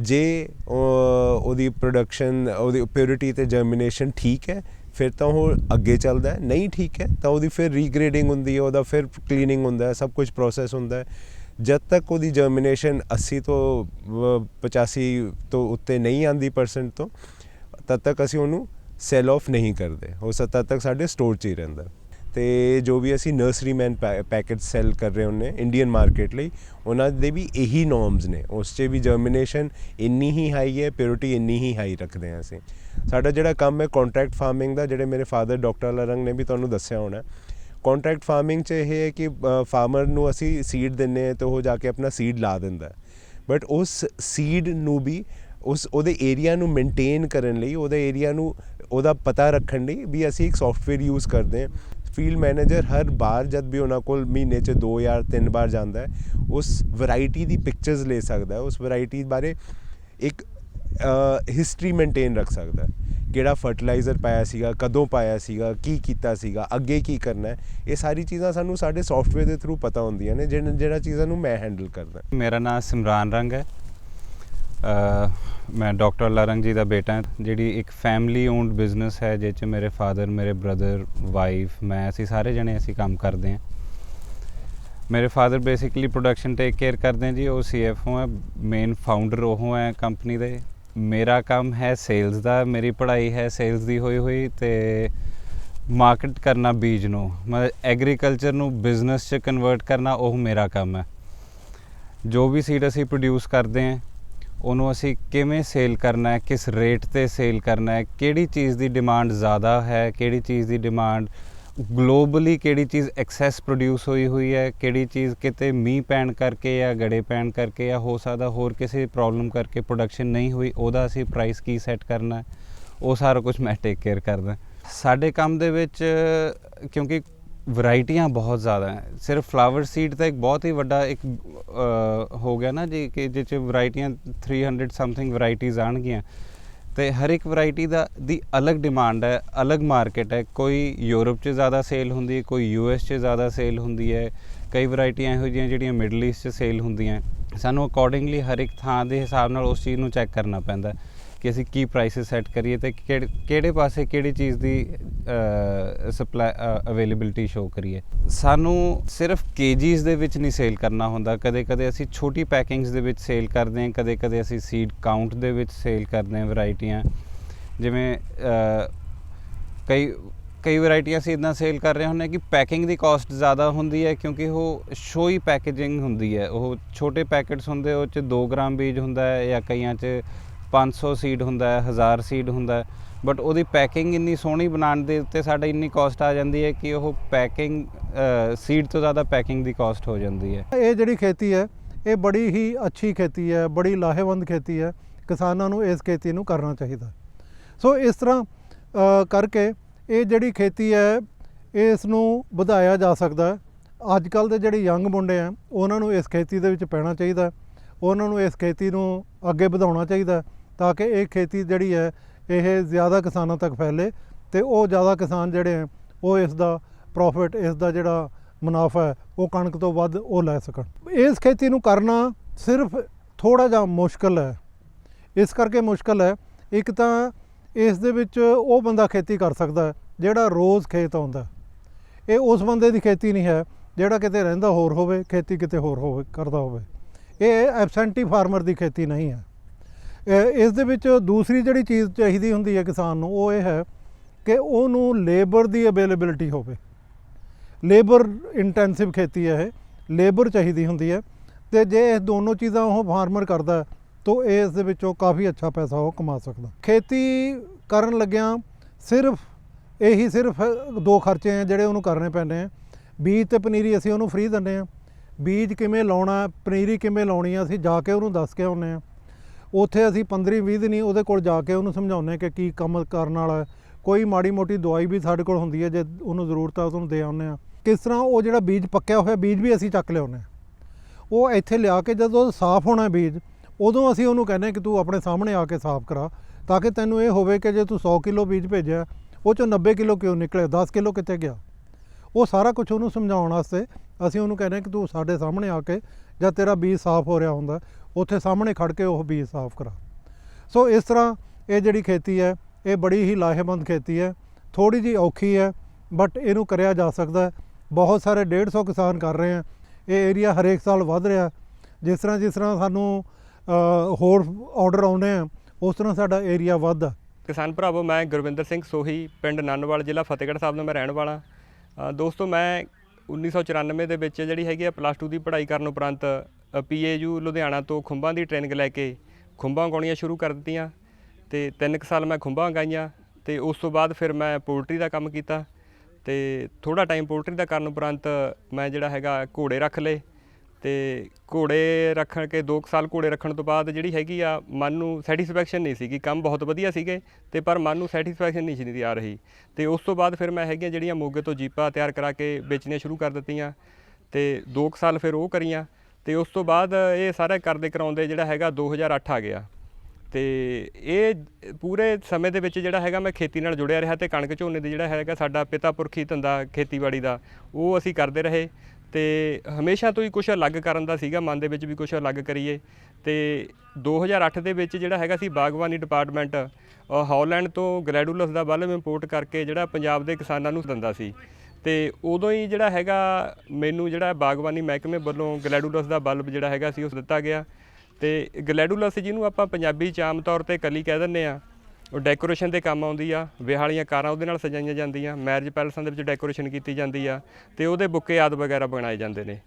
ਜੇ ਉਹਦੀ ਪ੍ਰੋਡਕਸ਼ਨ ਉਹਦੀ ਪਿਓਰਿਟੀ ਤੇ ਜਰਮੀਨੇਸ਼ਨ ਠੀਕ ਹੈ ਫਿਰ ਤਾਂ ਉਹ ਅੱਗੇ ਚੱਲਦਾ ਨਹੀਂ ਠੀਕ ਹੈ ਤਾਂ ਉਹਦੀ ਫਿਰ ਰੀਗ੍ਰੇਡਿੰਗ ਹੁੰਦੀ ਹੈ ਉਹਦਾ ਫਿਰ ਕਲੀਨਿੰਗ ਹੁੰਦਾ ਹੈ ਸਭ ਕੁਝ ਪ੍ਰੋਸੈਸ ਹੁੰਦਾ ਹੈ। ਜਦ ਤੱਕ ਉਹਦੀ ਜਰਮੀਨੇਸ਼ਨ 80 ਤੋਂ ਅ, 85 ਤੋਂ ਉੱਤੇ ਨਹੀਂ ਆਂਦੀ ਪਰਸੈਂਟ ਤੋਂ ਤਦ ਤੱਕ ਅਸੀਂ ਉਹਨੂੰ ਸੈਲ ਆਫ ਨਹੀਂ ਕਰਦੇ। ਉਹ ਸੱਤਾ ਤੱਕ ਸਾਡੇ ਸਟੋਰ 'ਚ ਹੀ ਰਹਿੰਦਾ। ਤੇ ਜੋ ਵੀ ਅਸੀਂ ਨਰਸਰੀਮੈਨ ਪੈਕੇਟ ਸੈਲ ਕਰ ਰਹੇ ਹੁੰਨੇ ਇੰਡੀਅਨ ਮਾਰਕੀਟ ਲਈ, ਉਹਨਾਂ ਦੇ ਵੀ ਇਹੀ ਨੋਰਮਸ ਨੇ। ਉਸ 'ਚ ਵੀ ਜਰਮੀਨੇਸ਼ਨ ਇੰਨੀ ਹੀ ਹਾਈ ਹੈ ਪਿਓਰਿਟੀ ਇੰਨੀ ਹੀ ਹਾਈ ਰੱਖਦੇ ਹਾਂ ਅਸੀਂ। ਸਾਡਾ ਜਿਹੜਾ ਕੰਮ ਹੈ ਕੰਟਰੈਕਟ ਫਾਰਮਿੰਗ ਦਾ, ਜਿਹੜੇ ਮੇਰੇ ਫਾਦਰ ਡਾਕਟਰ ਲਰੰਗ ਨੇ ਵੀ ਤੁਹਾਨੂੰ ਦੱਸਿਆ ਹੋਣਾ। ਕੰਟਰੈਕਟ ਫਾਰਮਿੰਗ 'ਚ ਇਹ ਹੈ ਕਿ ਫਾਰਮਰ ਨੂੰ ਅਸੀਂ ਸੀਡ ਦਿੰਨੇ ਹਾਂ ਤੇ ਉਹ ਜਾ ਕੇ ਆਪਣਾ ਸੀਡ ਲਾ ਦਿੰਦਾ ਬਟ ਉਸ ਸੀਡ ਨੂੰ ਵੀ, ਉਸ, ਉਹਦੇ ਏਰੀਆ ਨੂੰ ਮੇਨਟੇਨ ਕਰਨ ਲਈ, ਉਹਦੇ ਏਰੀਆ ਨੂੰ ਉਹਦਾ ਪਤਾ ਰੱਖਣ ਲਈ ਵੀ ਅਸੀਂ ਇੱਕ ਸੌਫਟਵੇਅਰ ਯੂਜ਼ ਕਰਦੇ ਹਾਂ। ਫੀਲਡ ਮੈਨੇਜਰ ਹਰ ਬਾਰ ਜਦ ਵੀ ਉਹਨਾਂ ਕੋਲ ਮਹੀਨੇ 'ਚ ਦੋ ਜਾਂ ਤਿੰਨ ਵਾਰ ਜਾਂਦਾ ਹੈ, ਉਸ ਵੈਰਾਈਟੀ ਦੀ ਪਿਕਚਰਸ ਲੈ ਸਕਦਾ ਹੈ, ਉਸ ਵੈਰਾਈਟੀ ਬਾਰੇ ਇੱਕ ਹਿਸਟਰੀ ਮੇਨਟੇਨ ਰੱਖ ਸਕਦਾ ਹੈ। ਕਿਹੜਾ ਫਰਟੀਲਾਈਜ਼ਰ ਪਾਇਆ ਸੀਗਾ, ਕਦੋਂ ਪਾਇਆ ਸੀਗਾ, ਕੀ ਕੀਤਾ ਸੀਗਾ, ਅੱਗੇ ਕੀ ਕਰਨਾ ਹੈ, ਇਹ ਸਾਰੀ ਚੀਜ਼ਾਂ ਸਾਨੂੰ ਸਾਡੇ ਸੌਫਟਵੇਅਰ ਦੇ ਥਰੂ ਪਤਾ ਹੁੰਦੀਆਂ ਨੇ ਜਿਹੜਾ ਜਿਹੜਾ ਚੀਜ਼ਾਂ ਨੂੰ ਮੈਂ ਹੈਂਡਲ ਕਰਦਾ। ਮੇਰਾ ਨਾਮ ਸਿਮਰਾਨ ਰੰਗ ਹੈ। ਮੈਂ ਡਾਕਟਰ ਲਰੰਗ ਜੀ ਦਾ ਬੇਟਾ ਹਾਂ, ਜਿਹੜੀ ਇੱਕ ਫੈਮਿਲੀ ਓਨਡ ਬਿਜ਼ਨਸ ਹੈ, ਜਿਹਦੇ 'ਚ ਮੇਰੇ ਫਾਦਰ ਮੇਰੇ ਬ੍ਰਦਰ ਵਾਈਫ ਮੈਂ, ਅਸੀਂ ਸਾਰੇ ਜਣੇ ਅਸੀਂ ਕੰਮ ਕਰਦੇ ਹਾਂ। ਮੇਰੇ father basically production take care ਕਰਦੇ हैं ਜੀ, ਉਹ ਸੀਐਫਓ ਹੈ ਮੇਨ ਫਾਊਂਡਰ ਉਹ ਹੈ ਕੰਪਨੀ ਦੇ। ਮੇਰਾ ਕੰਮ ਹੈ ਸੇਲਸ ਦਾ, ਮੇਰੀ ਪੜ੍ਹਾਈ ਹੈ ਸੇਲਸ ਦੀ ਹੋਈ ਹੋਈ ਤੇ ਮਾਰਕੀਟ ਕਰਨਾ ਬੀਜ ਨੂੰ, ਮਤਲਬ ਐਗਰੀਕਲਚਰ ਨੂੰ ਬਿਜ਼ਨਸ 'ਚ ਕਨਵਰਟ ਕਰਨਾ ਉਹ ਮੇਰਾ ਕੰਮ ਹੈ। ਜੋ ਵੀ ਸੀਡ ਅਸੀਂ ਪ੍ਰੋਡਿਊਸ ਕਰਦੇ ਹਾਂ ਉਹਨੂੰ ਅਸੀਂ ਕਿਵੇਂ ਸੇਲ ਕਰਨਾ ਹੈ, ਕਿਸ ਰੇਟ ਤੇ ਸੇਲ ਕਰਨਾ ਹੈ, ਕਿਹੜੀ ਚੀਜ਼ ਦੀ ਡਿਮਾਂਡ ਜ਼ਿਆਦਾ ਹੈ, ਕਿਹੜੀ ਚੀਜ਼ ਦੀ ਡਿਮਾਂਡ ਗਲੋਬਲੀ ਕਿਹੜੀ ਚੀਜ਼ ਐਕਸੈਸ ਪ੍ਰੋਡਿਊਸ ਹੋਈ ਹੋਈ ਹੈ, ਕਿਹੜੀ ਚੀਜ਼ ਕਿਤੇ ਮੀਂਹ ਪੈਣ ਕਰਕੇ ਜਾਂ ਗੜੇ ਪੈਣ ਕਰਕੇ ਜਾਂ ਹੋ ਸਕਦਾ ਹੋਰ ਕਿਸੇ ਪ੍ਰੋਬਲਮ ਕਰਕੇ ਪ੍ਰੋਡਕਸ਼ਨ ਨਹੀਂ ਹੋਈ, ਉਹਦਾ ਅਸੀਂ ਪ੍ਰਾਈਸ ਕੀ ਸੈੱਟ ਕਰਨਾ ਉਹ ਸਾਰਾ ਕੁਝ ਮੈਂ ਟੇਕ ਕੇਅਰ ਕਰਦਾ। ਸਾਡੇ ਕੰਮ ਦੇ ਵਿੱਚ, ਕਿਉਂਕਿ ਵੈਰਾਈਟੀਆਂ ਬਹੁਤ ਜ਼ਿਆਦਾ ਹੈ। ਸਿਰਫ ਫਲਾਵਰ ਸੀਡ ਤਾਂ ਇੱਕ ਬਹੁਤ ਹੀ ਵੱਡਾ ਇੱਕ ਹੋ ਗਿਆ ਨਾ ਜੀ ਕਿ ਜਿਹ 'ਚ ਵੈਰਾਈਟੀਆਂ 300 ਸਮਥਿੰਗ ਵੈਰਾਈਟੀਆਂ ਆਣਗੀਆਂ। ਤੇ ਹਰ ਇੱਕ ਵੈਰਾਈਟੀ ਦਾ, ਦੀ ਅਲੱਗ ਡਿਮਾਂਡ ਹੈ, ਅਲੱਗ ਮਾਰਕੀਟ ਹੈ। ਕੋਈ ਯੂਰਪ 'ਚ ਜ਼ਿਆਦਾ ਸੇਲ ਹੁੰਦੀ ਹੈ, ਕੋਈ ਯੂਐਸ 'ਚ ਜ਼ਿਆਦਾ ਸੇਲ ਹੁੰਦੀ ਹੈ। ਕਈ ਵੈਰਾਈਟੀਆਂ ਇਹੋ ਜਿਹੀਆਂ ਜਿਹੜੀਆਂ ਮਿਡਲ ਈਸਟ 'ਚ ਸੇਲ ਹੁੰਦੀਆਂ। ਸਾਨੂੰ ਅਕੋਰਡਿੰਗਲੀ ਹਰ ਇੱਕ ਥਾਂ ਦੇ ਹਿਸਾਬ ਨਾਲ ਉਸ ਚੀਜ਼ ਨੂੰ ਚੈੱਕ ਕਰਨਾ ਪੈਂਦਾ। ਹੈ ਕਿ ਅਸੀਂ ਕੀ ਪ੍ਰਾਈਸਿਸ ਸੈੱਟ ਕਰੀਏ ਤੇ ਕਿਹੜੇ ਕਿਹੜੇ ਪਾਸੇ ਕਿਹੜੀ ਚੀਜ਼ ਦੀ ਸਪਲਾਈ ਅਵੇਲੇਬਿਲਟੀ ਸ਼ੋ ਕਰੀਏ। ਸਾਨੂੰ ਸਿਰਫ ਕੇਜੀਸ ਦੇ ਵਿੱਚ ਨਹੀਂ ਸੇਲ ਕਰਨਾ ਹੁੰਦਾ। ਕਦੇ ਕਦੇ ਅਸੀਂ ਛੋਟੀ ਪੈਕਿੰਗਸ ਦੇ ਵਿੱਚ ਸੇਲ ਕਰਦੇ ਹਾਂ ਕਦੇ ਕਦੇ ਅਸੀਂ ਸੀਡ ਕਾਊਂਟ ਦੇ ਵਿੱਚ ਸੇਲ ਕਰਦੇ ਹਾਂ ਵੈਰਾਈਟੀਆਂ ਜਿਵੇਂ ਕਈ ਕਈ ਵੈਰਾਈਟੀਆਂ ਅਸੀਂ ਇਦਾਂ ਸੇਲ ਕਰ ਰਹੇ ਹੁੰਦੇ ਕਿ ਪੈਕਿੰਗ ਦੀ ਕਾਸਟ ਜ਼ਿਆਦਾ ਹੁੰਦੀ ਹੈ ਕਿਉਂਕਿ ਉਹ ਸ਼ੋਈ ਪੈਕੇਜਿੰਗ ਹੁੰਦੀ ਹੈ। ਉਹ ਛੋਟੇ ਪੈਕੇਟਸ ਹੁੰਦੇ, ਉਹ ਚ 2 ਗ੍ਰਾਮ ਬੀਜ ਹੁੰਦਾ ਹੈ ਜਾਂ ਕਈਆਂ ਚ 500 ਸੀਡ ਹੁੰਦਾ ਹੈ 1000 ਸੀਡ ਹੁੰਦਾ ਹੈ। ਬਟ ਉਹਦੀ ਪੈਕਿੰਗ ਇੰਨੀ ਸੋਹਣੀ ਬਣਾਉਣ ਦੇ ਉੱਤੇ ਸਾਡਾ ਇੰਨੀ ਕਾਸਟ ਆ ਜਾਂਦੀ ਹੈ ਕਿ ਉਹ ਪੈਕਿੰਗ ਸੀਡ ਤੋਂ ਜ਼ਿਆਦਾ ਪੈਕਿੰਗ ਦੀ ਕਾਸਟ ਹੋ ਜਾਂਦੀ ਹੈ। ਇਹ ਜਿਹੜੀ ਖੇਤੀ ਹੈ, ਇਹ ਬੜੀ ਹੀ ਅੱਛੀ ਖੇਤੀ ਹੈ, ਬੜੀ ਲਾਹੇਵੰਦ ਖੇਤੀ ਹੈ। ਕਿਸਾਨਾਂ ਨੂੰ ਇਸ ਖੇਤੀ ਨੂੰ ਕਰਨਾ ਚਾਹੀਦਾ ਸੋ ਇਸ ਤਰ੍ਹਾਂ ਕਰਕੇ ਇਹ ਜਿਹੜੀ ਖੇਤੀ ਹੈ, ਇਸ ਨੂੰ ਵਧਾਇਆ ਜਾ ਸਕਦਾ ਹੈ। ਅੱਜ ਕੱਲ ਦੇ ਜਿਹੜੇ ਯੰਗ ਮੁੰਡੇ ਆ ਉਹਨਾਂ ਨੂੰ ਇਸ ਖੇਤੀ ਦੇ ਵਿੱਚ ਪੈਣਾ ਚਾਹੀਦਾ ਉਹਨਾਂ ਨੂੰ ਇਸ ਖੇਤੀ ਨੂੰ ਅੱਗੇ ਵਧਾਉਣਾ ਚਾਹੀਦਾ ਤਾਂ ਕਿ ਇਹ ਖੇਤੀ ਜਿਹੜੀ ਹੈ, ਇਹ ਜ਼ਿਆਦਾ ਕਿਸਾਨਾਂ ਤੱਕ ਫੈਲੇ ਤੇ ਉਹ ਜ਼ਿਆਦਾ ਕਿਸਾਨ ਜਿਹੜੇ ਹੈ, ਉਹ ਇਸ ਦਾ ਪ੍ਰੋਫਿਟ ਇਸ ਦਾ ਜਿਹੜਾ ਮੁਨਾਫਾ ਹੈ, ਉਹ ਕਣਕ ਤੋਂ ਵੱਧ ਉਹ ਲੈ ਸਕਣ। ਇਸ ਖੇਤੀ ਨੂੰ ਕਰਨਾ ਸਿਰਫ ਥੋੜਾ ਜਿਹਾ ਮੁਸ਼ਕਲ ਹੈ। ਇਸ ਕਰਕੇ ਮੁਸ਼ਕਲ ਹੈ, ਇੱਕ ਤਾਂ ਇਸ ਦੇ ਵਿੱਚ ਉਹ ਬੰਦਾ ਖੇਤੀ ਕਰ ਸਕਦਾ ਜਿਹੜਾ ਰੋਜ਼ ਖੇਤ ਆਉਂਦਾ ਇਹ ਉਸ ਬੰਦੇ ਦੀ ਖੇਤੀ ਨਹੀਂ ਹੈ, ਜਿਹੜਾ ਕਿਤੇ ਰਹਿੰਦਾ ਹੋਰ ਹੋਵੇ, ਖੇਤੀ ਕਿਤੇ ਹੋਰ ਹੋਵੇ, ਕਰਦਾ ਹੋਵੇ। ਇਹ ਐਬਸੈਂਟੀ ਫਾਰਮਰ ਦੀ ਖੇਤੀ ਨਹੀਂ ਹੈ। ਇਸ ਦੇ ਵਿੱਚ ਦੂਸਰੀ ਜਿਹੜੀ ਚੀਜ਼ ਚਾਹੀਦੀ ਹੁੰਦੀ ਹੈ ਕਿਸਾਨ ਨੂੰ ਉਹ ਇਹ ਹੈ ਕਿ ਉਹਨੂੰ ਲੇਬਰ ਦੀ ਅਵੇਲੇਬਿਲਿਟੀ ਹੋਵੇ। ਲੇਬਰ ਇੰਟੈਂਸਿਵ ਖੇਤੀ ਹੈ ਇਹ ਲੇਬਰ ਚਾਹੀਦੀ ਹੁੰਦੀ ਹੈ। ਤੇ ਜੇ ਇਹ ਦੋਨੋਂ ਚੀਜ਼ਾਂ ਉਹ ਫਾਰਮਰ ਕਰਦਾ ਹੈ, ਤਾਂ ਇਸ ਦੇ ਵਿੱਚੋਂ ਕਾਫੀ ਅੱਛਾ ਪੈਸਾ ਉਹ ਕਮਾ ਸਕਦਾ। ਖੇਤੀ ਕਰਨ ਲੱਗਿਆਂ ਸਿਰਫ ਇਹੀ ਸਿਰਫ ਦੋ ਖਰਚੇ ਆ ਜਿਹੜੇ ਉਹਨੂੰ ਕਰਨੇ ਪੈਂਦੇ ਆ। ਬੀਜ ਤੇ ਪਨੀਰੀ ਅਸੀਂ ਉਹਨੂੰ ਫ੍ਰੀ ਦਿੰਦੇ ਆ। ਬੀਜ ਕਿਵੇਂ ਲਾਉਣਾ ਪਨੀਰੀ ਕਿਵੇਂ ਲਾਉਣੀ ਆ ਅਸੀਂ ਜਾ ਕੇ ਉਹਨੂੰ ਦੱਸ ਕੇ ਆਉਂਦੇ ਆ। ਉੱਥੇ ਅਸੀਂ 15 20 ਦਿਨ ਹੀ ਉਹਦੇ ਕੋਲ ਜਾ ਕੇ ਉਹਨੂੰ ਸਮਝਾਉਂਦੇ ਕਿ ਕੀ ਕੰਮ ਕਰਨ ਵਾਲਾ ਹੈ। ਕੋਈ ਮਾੜੀ ਮੋਟੀ ਦਵਾਈ ਵੀ ਸਾਡੇ ਕੋਲ ਹੁੰਦੀ ਹੈ, ਜੇ ਉਹਨੂੰ ਜ਼ਰੂਰਤ ਆ ਉਹਨੂੰ ਦੇ ਆਉਂਦੇ ਆ ਕਿਸ ਤਰ੍ਹਾਂ ਉਹ ਜਿਹੜਾ ਬੀਜ ਪੱਕਿਆ ਹੋਇਆ, ਬੀਜ ਵੀ ਅਸੀਂ ਚੱਕ ਲਿਆਉਂਦੇ ਆ ਉਹ ਇੱਥੇ ਲਿਆ ਕੇ ਜਦੋਂ ਸਾਫ਼ ਹੋਣਾ ਬੀਜ, ਉਦੋਂ ਅਸੀਂ ਉਹਨੂੰ ਕਹਿੰਦੇ ਕਿ ਤੂੰ ਆਪਣੇ ਸਾਹਮਣੇ ਆ ਕੇ ਸਾਫ਼ ਕਰਾ, ਤਾਂ ਕਿ ਤੈਨੂੰ ਇਹ ਹੋਵੇ ਕਿ ਜੇ ਤੂੰ 100 ਕਿਲੋ ਬੀਜ ਭੇਜਿਆ, ਉਹ ਚੋਂ 90 ਕਿਲੋ ਕਿਉਂ ਨਿਕਲੇ 10 ਕਿਲੋ ਕਿੱਥੇ ਗਿਆ? ਉਹ ਸਾਰਾ ਕੁਝ ਉਹਨੂੰ ਸਮਝਾਉਣ ਵਾਸਤੇ ਅਸੀਂ ਉਹਨੂੰ ਕਹਿੰਦੇ ਕਿ ਤੂੰ ਸਾਡੇ ਸਾਹਮਣੇ ਆ ਕੇ, ਜਾਂ ਤੇਰਾ ਬੀਜ ਸਾਫ਼ ਹੋ ਰਿਹਾ ਹੁੰਦਾ ਉੱਥੇ ਸਾਹਮਣੇ ਖੜ ਕੇ ਉਹ ਬੀਜ ਸਾਫ਼ ਕਰਾ। ਸੋ ਇਸ ਤਰ੍ਹਾਂ ਇਹ ਜਿਹੜੀ ਖੇਤੀ ਹੈ, ਇਹ ਬੜੀ ਹੀ ਲਾਹੇਵੰਦ ਖੇਤੀ ਹੈ ਥੋੜੀ ਜੀ ਔਖੀ ਹੈ, ਬਟ ਇਹਨੂੰ ਕਰਿਆ ਜਾ ਸਕਦਾ ਹੈ। ਬਹੁਤ ਸਾਰੇ 150 ਕਿਸਾਨ ਕਰ ਰਹੇ ਆ ਇਹ ਏਰੀਆ ਹਰੇਕ ਸਾਲ ਵੱਧ ਰਿਹਾ ਜਿਸ ਤਰ੍ਹਾਂ ਜਿਸ ਤਰ੍ਹਾਂ ਸਾਨੂੰ ਹੋਰ ਆਰਡਰ ਆਉਂਦੇ ਆ ਉਸ ਤਰ੍ਹਾਂ ਸਾਡਾ ਏਰੀਆ ਵੱਧਦਾ ਕਿਸਾਨ ਭਰਾਵੋ, ਮੈਂ ਗੁਰਵਿੰਦਰ ਸਿੰਘ ਸੋਹੀ, ਪਿੰਡ ਨੰਨਵਾਲ, ਜ਼ਿਲ੍ਹਾ ਫਤਿਹਗੜ੍ਹ ਸਾਹਿਬ ਦਾ ਮੈਂ ਰਹਿਣ ਵਾਲਾ। ਦੋਸਤੋ, ਮੈਂ 1994 ਦੇ ਵਿੱਚ ਜਿਹੜੀ ਹੈਗੀ ਆ ਪਲੱਸ 2 ਦੀ ਪੜ੍ਹਾਈ ਕਰਨ ਉਪਰੰਤ ਪੀਏਯੂ ਲੁਧਿਆਣਾ ਤੋਂ ਖੁੰਬਾਂ ਦੀ ਟ੍ਰੇਨਿੰਗ ਲੈ ਕੇ ਖੁੰਬਾਂ ਉਗਾਉਣੀਆਂ ਸ਼ੁਰੂ ਕਰ ਦਿੱਤੀਆਂ ਤੇ ਤਿੰਨ ਕੁ ਸਾਲ ਮੈਂ ਖੁੰਬਾਂ ਉਗਾਈਆਂ ਤੇ ਉਸ ਤੋਂ ਬਾਅਦ ਫਿਰ ਮੈਂ ਪੋਲਟਰੀ ਦਾ ਕੰਮ ਕੀਤਾ ਤੇ ਥੋੜਾ ਟਾਈਮ ਪੋਲਟਰੀ ਦਾ ਕਰਨ ਉਪਰੰਤ ਮੈਂ ਜਿਹੜਾ ਹੈਗਾ ਘੋੜੇ ਰੱਖ ਲਏ ਤੇ ਘੋੜੇ ਰੱਖਣ ਕੇ 2 ਸਾਲ ਘੋੜੇ ਰੱਖਣ ਤੋਂ ਬਾਅਦ ਜਿਹੜੀ ਹੈਗੀ ਆ, ਮਨ ਨੂੰ ਸੈਟੀਸਫੈਕਸ਼ਨ ਨਹੀਂ ਸੀਗੀ, ਕੰਮ ਬਹੁਤ ਵਧੀਆ ਸੀਗੇ ਤੇ ਪਰ ਮਨ ਨੂੰ ਸੈਟੀਸਫੈਕਸ਼ਨ ਨਹੀਂ ਸੀ ਆ ਰਹੀ ਤੇ ਉਸ ਤੋਂ ਬਾਅਦ ਫਿਰ ਮੈਂ ਹੈਗੀਆਂ ਜਿਹੜੀਆਂ ਮੋਗੇ ਤੋਂ ਜੀਪਾਂ ਤਿਆਰ ਕਰਾ ਕੇ ਵੇਚਣੀਆਂ ਸ਼ੁਰੂ ਕਰ ਦਿੱਤੀਆਂ ਤੇ 2 ਸਾਲ ਫਿਰ ਉਹ ਕਰੀਆਂ ਤੇ ਉਸ ਤੋਂ ਬਾਅਦ ਇਹ ਸਾਰਾ ਕਰਦੇ ਕਰਾਉਂਦੇ ਜਿਹੜਾ ਹੈਗਾ 2008 ਆ ਗਿਆ। ਤੇ ਇਹ ਪੂਰੇ ਸਮੇਂ ਦੇ ਵਿੱਚ ਜਿਹੜਾ ਹੈਗਾ ਮੈਂ ਖੇਤੀ ਨਾਲ ਜੁੜਿਆ ਰਿਹਾ ਤੇ ਕਣਕ ਝੋਨੇ ਦੇ ਜਿਹੜਾ ਹੈਗਾ ਸਾਡਾ ਪਿਤਾ ਪੁਰਖੀ ਧੰਦਾ ਖੇਤੀਬਾੜੀ ਦਾ ਉਹ ਅਸੀਂ ਕਰਦੇ ਰਹੇ। ਤੇ ਹਮੇਸ਼ਾ ਤੋਂ ਹੀ ਕੁਝ ਅਲੱਗ ਕਰਨ ਦਾ ਸੀਗਾ ਮਨ ਦੇ ਵਿੱਚ ਵੀ ਕੁਝ ਅਲੱਗ ਕਰੀਏ। ਤੇ 2008 ਦੇ ਵਿੱਚ ਜਿਹੜਾ ਹੈਗਾ ਸੀ ਬਾਗਬਾਨੀ ਡਿਪਾਰਟਮੈਂਟ ਅ, ਹਾਲੈਂਡ ਤੋਂ ਗ੍ਰੈਡੂਲਸ ਦਾ ਬਲਬ ਇੰਪੋਰਟ ਕਰਕੇ ਜਿਹੜਾ ਪੰਜਾਬ ਦੇ ਕਿਸਾਨਾਂ ਨੂੰ ਦਿੰਦਾ ਸੀ। ਤੇ ਉਦੋਂ ਹੀ ਜਿਹੜਾ ਹੈਗਾ ਮੈਨੂੰ ਜਿਹੜਾ ਬਾਗਬਾਨੀ ਮਹਿਕਮੇ ਵੱਲੋਂ ਗਲੈਡੂਲਸ ਦਾ ਬਲਬ ਜਿਹੜਾ ਹੈਗਾ ਸੀ ਉਸ ਦਿੱਤਾ ਗਿਆ। ਤੇ ਗਲੈਡੂਲਸ ਜਿਹਨੂੰ ਆਪਾਂ ਪੰਜਾਬੀ ਚ ਆਮ ਤੌਰ ਤੇ ਕਲੀ ਕਹਿ ਦਿੰਦੇ ਆ ਉਹ ਡੈਕੋਰੇਸ਼ਨ ਦੇ ਕੰਮ ਆਉਂਦੀ ਆ ਵਿਆਹ ਵਾਲੀਆਂ ਕਾਰਾਂ ਉਹਦੇ ਨਾਲ ਸਜਾਈਆਂ ਜਾਂਦੀਆਂ, ਮੈਰਿਜ ਪੈਲਸਾਂ ਦੇ ਵਿੱਚ ਡੈਕੋਰੇਸ਼ਨ ਕੀਤੀ ਜਾਂਦੀ ਆ ਤੇ ਉਹਦੇ ਬੁੱਕੇ ਆਦ ਵਗੈਰਾ ਬਣਾਏ ਜਾਂਦੇ ਨੇ।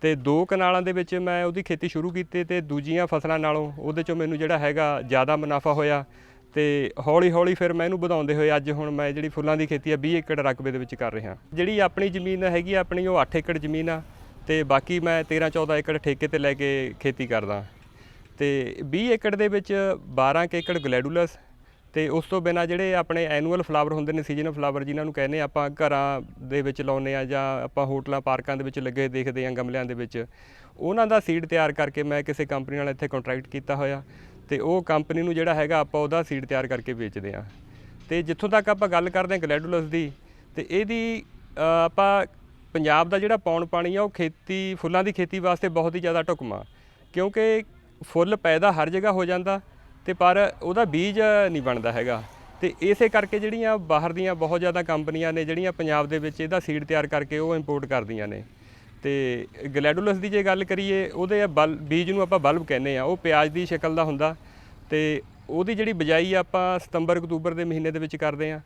ਤੇ ਦੋ ਕਨਾਲਾਂ ਦੇ ਵਿੱਚ ਮੈਂ ਉਹਦੀ ਖੇਤੀ ਸ਼ੁਰੂ ਕੀਤੀ ਤੇ ਦੂਜੀਆਂ ਫਸਲਾਂ ਨਾਲੋਂ ਉਹਦੇ ਚੋਂ ਮੈਨੂੰ ਜਿਹੜਾ ਹੈਗਾ ਜ਼ਿਆਦਾ ਮੁਨਾਫਾ ਹੋਇਆ ਤੇ ਹੌਲੀ ਹੌਲੀ ਫਿਰ ਮੈਂ ਇਹਨੂੰ ਵਧਾਉਂਦੇ ਹੋਏ ਅੱਜ ਹੁਣ ਮੈਂ ਜਿਹੜੀ ਫੁੱਲਾਂ ਦੀ ਖੇਤੀ ਆ 20 ਏਕੜ ਰਕਬੇ ਦੇ ਵਿੱਚ ਕਰ ਰਿਹਾ। ਜਿਹੜੀ ਆਪਣੀ ਜ਼ਮੀਨ ਹੈਗੀ ਆ, ਆਪਣੀ ਉਹ 8 ਏਕੜ ਜ਼ਮੀਨ ਆ ਤੇ ਬਾਕੀ ਮੈਂ 13 14 ਏਕੜ ਠੇਕੇ ਤੇ ਲੈ ਕੇ ਖੇਤੀ ਕਰਦਾ। ਤੇ 20 ਏਕੜ ਦੇ ਵਿੱਚ 12 ਕੁ ਏਕੜ ਗਲੈਡੂਲਸ ਤੇ ਉਸ ਤੋਂ ਬਿਨਾ ਜਿਹੜੇ ਆਪਣੇ ਐਨੂਅਲ ਫਲਾਵਰ ਹੁੰਦੇ ਨੇ, ਸੀਜ਼ਨਲ ਫਲਾਵਰ ਜਿਨ੍ਹਾਂ ਨੂੰ ਕਹਿੰਦੇ ਆਪਾਂ ਘਰਾਂ ਦੇ ਵਿੱਚ ਲਾਉਂਦੇ ਆ ਜਾਂ ਆਪਾਂ ਹੋਟਲਾਂ, ਪਾਰਕਾਂ ਦੇ ਵਿੱਚ ਲੱਗੇ ਦੇਖਦੇ ਆ ਗਮਲਿਆਂ ਦੇ ਵਿੱਚ, ਉਹਨਾਂ ਦਾ ਸੀਡ ਤਿਆਰ ਕਰਕੇ ਮੈਂ ਕਿਸੇ ਕੰਪਨੀ ਨਾਲ ਇੱਥੇ ਕੰਟਰੈਕਟ ਕੀਤਾ ਹੋਇਆ ਤੇ ਉਹ ਕੰਪਨੀ ਨੂੰ ਜਿਹੜਾ ਹੈਗਾ ਆਪਾਂ ਉਹਦਾ ਸੀਡ ਤਿਆਰ ਕਰਕੇ ਵੇਚਦੇ ਆ ਤੇ ਜਿੱਥੋਂ ਤੱਕ ਆਪਾਂ ਗੱਲ ਕਰਦੇ ਹਾਂ ਗਲੈਡੂਲਸ ਦੀ, ਤੇ ਇਹਦੀ ਆਪਾਂ ਪੰਜਾਬ ਦਾ ਜਿਹੜਾ ਪੌਣ ਪਾਣੀ ਆ ਉਹ ਖੇਤੀ, ਫੁੱਲਾਂ ਦੀ ਖੇਤੀ ਵਾਸਤੇ ਬਹੁਤ ਹੀ ਜ਼ਿਆਦਾ ਢੁਕਮਾ ਕਿਉਂਕਿ ਫੁੱਲ ਪੈਦਾ ਹਰ ਜਗ੍ਹਾ ਹੋ ਜਾਂਦਾ ਤੇ ਪਰ ਉਹਦਾ ਬੀਜ ਨਹੀਂ ਬਣਦਾ ਹੈਗਾ। ਤੇ ਇਸੇ ਕਰਕੇ ਜਿਹੜੀਆਂ ਬਾਹਰ ਦੀਆਂ ਬਹੁਤ ਜ਼ਿਆਦਾ ਕੰਪਨੀਆਂ ਨੇ, ਜਿਹੜੀਆਂ ਪੰਜਾਬ ਦੇ ਵਿੱਚ ਇਹਦਾ ਸੀਡ ਤਿਆਰ ਕਰਕੇ ਉਹ ਇੰਪੋਰਟ ਕਰਦੀਆਂ ਨੇ। ਤੇ ਗਲੈਡੂਲਸ ਦੀ ਜੇ ਗੱਲ ਕਰੀਏ, ਉਹਦੇ ਬਲ, ਬੀਜ ਨੂੰ ਆਪਾਂ ਬਲਬ ਕਹਿੰਦੇ ਆ, ਉਹ ਪਿਆਜ਼ ਦੀ ਸ਼ਕਲ ਦਾ ਹੁੰਦਾ ਤੇ ਉਹਦੀ ਜਿਹੜੀ ਬਿਜਾਈ ਆਪਾਂ ਸਤੰਬਰ, ਅਕਤੂਬਰ ਦੇ ਮਹੀਨੇ ਦੇ ਵਿੱਚ ਕਰਦੇ ਆ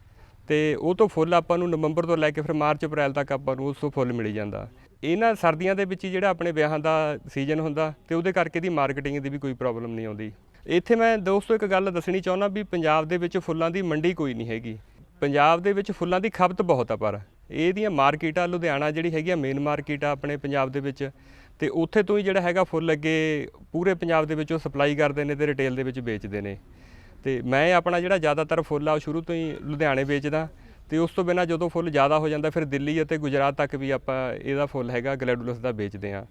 ਤੇ ਉਹ ਤੋਂ ਫੁੱਲ ਆਪਾਂ ਨੂੰ ਨਵੰਬਰ ਤੋਂ ਲੈ ਕੇ ਫਿਰ ਮਾਰਚ, ਅਪ੍ਰੈਲ ਤੱਕ ਆਪਾਂ ਨੂੰ ਉਸ ਤੋਂ ਫੁੱਲ ਮਿਲੀ ਜਾਂਦਾ। ਇਹਨਾਂ ਸਰਦੀਆਂ ਦੇ ਵਿੱਚ ਹੀ ਜਿਹੜਾ ਆਪਣੇ ਵਿਆਹਾਂ ਦਾ ਸੀਜ਼ਨ ਹੁੰਦਾ ਤੇ ਉਹਦੇ ਕਰਕੇ ਦੀ ਮਾਰਕੀਟਿੰਗ ਦੀ ਵੀ ਕੋਈ ਪ੍ਰੋਬਲਮ ਨਹੀਂ ਆਉਂਦੀ। ਇੱਥੇ ਮੈਂ ਦੋਸਤੋ ਇੱਕ ਗੱਲ ਦੱਸਣੀ ਚਾਹੁੰਦਾ ਵੀ ਪੰਜਾਬ ਦੇ ਵਿੱਚ ਫੁੱਲਾਂ ਦੀ ਮੰਡੀ ਕੋਈ ਨਹੀਂ ਹੈਗੀ। ਪੰਜਾਬ ਦੇ ਵਿੱਚ ਫੁੱਲਾਂ ਦੀ ਖਪਤ ਬਹੁਤ ਆ ਪਰ। ਇਹਦੀਆਂ ਮਾਰਕੀਟਾਂ ਲੁਧਿਆਣਾ ਜਿਹੜੀ ਹੈਗੀ ਆ ਮੇਨ ਮਾਰਕੀਟ ਆ ਆਪਣੇ ਪੰਜਾਬ ਦੇ ਵਿੱਚ ਤੇ ਉੱਥੇ ਤੋਂ ਹੀ ਜਿਹੜਾ ਹੈਗਾ ਫੁੱਲ ਅੱਗੇ ਪੂਰੇ ਪੰਜਾਬ ਦੇ ਵਿੱਚ ਉਹ ਸਪਲਾਈ ਕਰਦੇ ਨੇ ਤੇ ਰਿਟੇਲ ਦੇ ਵਿੱਚ ਵੇਚਦੇ ਨੇ। ਤੇ ਮੈਂ ਆਪਣਾ ਜਿਹੜਾ ਜ਼ਿਆਦਾਤਰ ਫੁੱਲ ਆ ਉਹ ਸ਼ੁਰੂ ਤੋਂ ਹੀ ਲੁਧਿਆਣੇ ਵੇਚਦਾ ਤੇ ਉਸ ਤੋਂ ਬਿਨਾਂ ਜਦੋਂ ਫੁੱਲ ਜ਼ਿਆਦਾ ਹੋ ਜਾਂਦਾ ਫਿਰ ਦਿੱਲੀ ਅਤੇ ਗੁਜਰਾਤ ਤੱਕ ਵੀ ਆਪਾਂ ਇਹਦਾ ਫੁੱਲ ਹੈਗਾ ਗਲੈਡੂਲਸ ਦਾ ਵੇਚਦੇ ਆ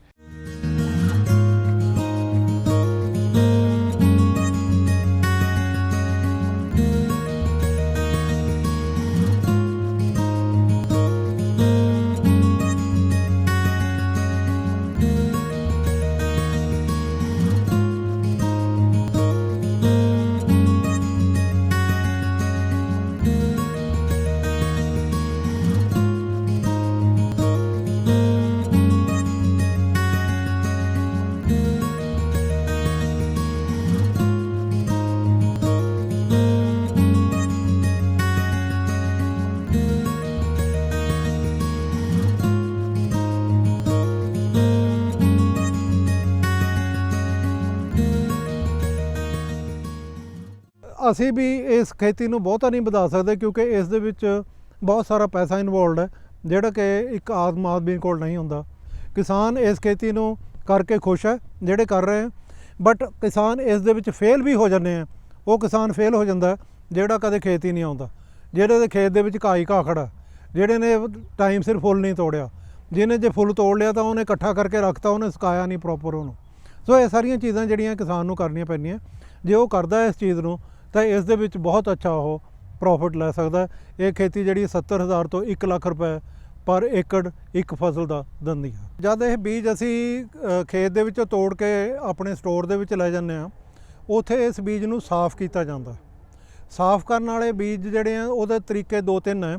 ਅਸੀਂ ਵੀ ਇਸ ਖੇਤੀ ਨੂੰ ਬਹੁਤਾ ਨਹੀਂ ਵਧਾ ਸਕਦੇ ਕਿਉਂਕਿ ਇਸ ਦੇ ਵਿੱਚ ਬਹੁਤ ਸਾਰਾ ਪੈਸਾ ਇਨਵੋਲਡ ਹੈ, ਜਿਹੜਾ ਕਿ ਇੱਕ ਆਦਮ ਆਦਮੀ ਕੋਲ ਨਹੀਂ ਹੁੰਦਾ। ਕਿਸਾਨ ਇਸ ਖੇਤੀ ਨੂੰ ਕਰਕੇ ਖੁਸ਼ ਹੈ, ਜਿਹੜੇ ਕਰ ਰਹੇ ਹੈ ਬਟ ਕਿਸਾਨ ਇਸ ਦੇ ਵਿੱਚ ਫੇਲ ਵੀ ਹੋ ਜਾਂਦੇ ਆ ਉਹ ਕਿਸਾਨ ਫੇਲ ਹੋ ਜਾਂਦਾ ਜਿਹੜਾ ਕਦੇ ਖੇਤ ਹੀ ਨਹੀਂ ਆਉਂਦਾ। ਜਿਹੜੇ ਦੇ ਖੇਤ ਦੇ ਵਿੱਚ ਘਾਈ ਘਾਹ ਖੜਾ ਜਿਹੜੇ ਨੇ ਟਾਈਮ ਸਿਰ ਫੁੱਲ ਨਹੀਂ ਤੋੜਿਆ। ਜਿਹਨੇ ਜੇ ਫੁੱਲ ਤੋੜ ਲਿਆ ਤਾਂ ਉਹਨੇ ਇਕੱਠਾ ਕਰਕੇ ਰੱਖਤਾ, ਉਹਨੇ ਸੁਕਾਇਆ ਨਹੀਂ ਪ੍ਰੋਪਰ ਉਹਨੂੰ। ਸੋ ਇਹ ਸਾਰੀਆਂ ਚੀਜ਼ਾਂ ਜਿਹੜੀਆਂ ਕਿਸਾਨ ਨੂੰ ਕਰਨੀਆਂ ਪੈਂਦੀਆਂ। ਜੇ ਉਹ ਕਰਦਾ ਇਸ ਚੀਜ਼ ਨੂੰ ਤਾਂ ਇਸ ਦੇ ਵਿੱਚ ਬਹੁਤ ਅੱਛਾ ਉਹ ਪ੍ਰੋਫਿਟ ਲੈ ਸਕਦਾ ਇਹ ਖੇਤੀ ਜਿਹੜੀ 70000 ਤੋਂ 1 ਲੱਖ ਰੁਪਏ ਪਰ ਏਕੜ ਇੱਕ ਫਸਲ ਦਾ ਦਿੰਦੀ ਹੈ। ਜਦ ਇਹ ਬੀਜ ਅਸੀਂ ਖੇਤ ਦੇ ਵਿੱਚੋਂ ਤੋੜ ਕੇ ਆਪਣੇ ਸਟੋਰ ਦੇ ਵਿੱਚ ਲੈ ਜਾਂਦੇ ਆ ਉਥੇ ਇਸ ਬੀਜ ਨੂੰ ਸਾਫ਼ ਕੀਤਾ ਜਾਂਦਾ ਸਾਫ਼ ਕਰਨ ਵਾਲੇ ਬੀਜ ਜਿਹੜੇ ਆ, ਉਹਦੇ ਤਰੀਕੇ ਦੋ ਤਿੰਨ ਹੈ।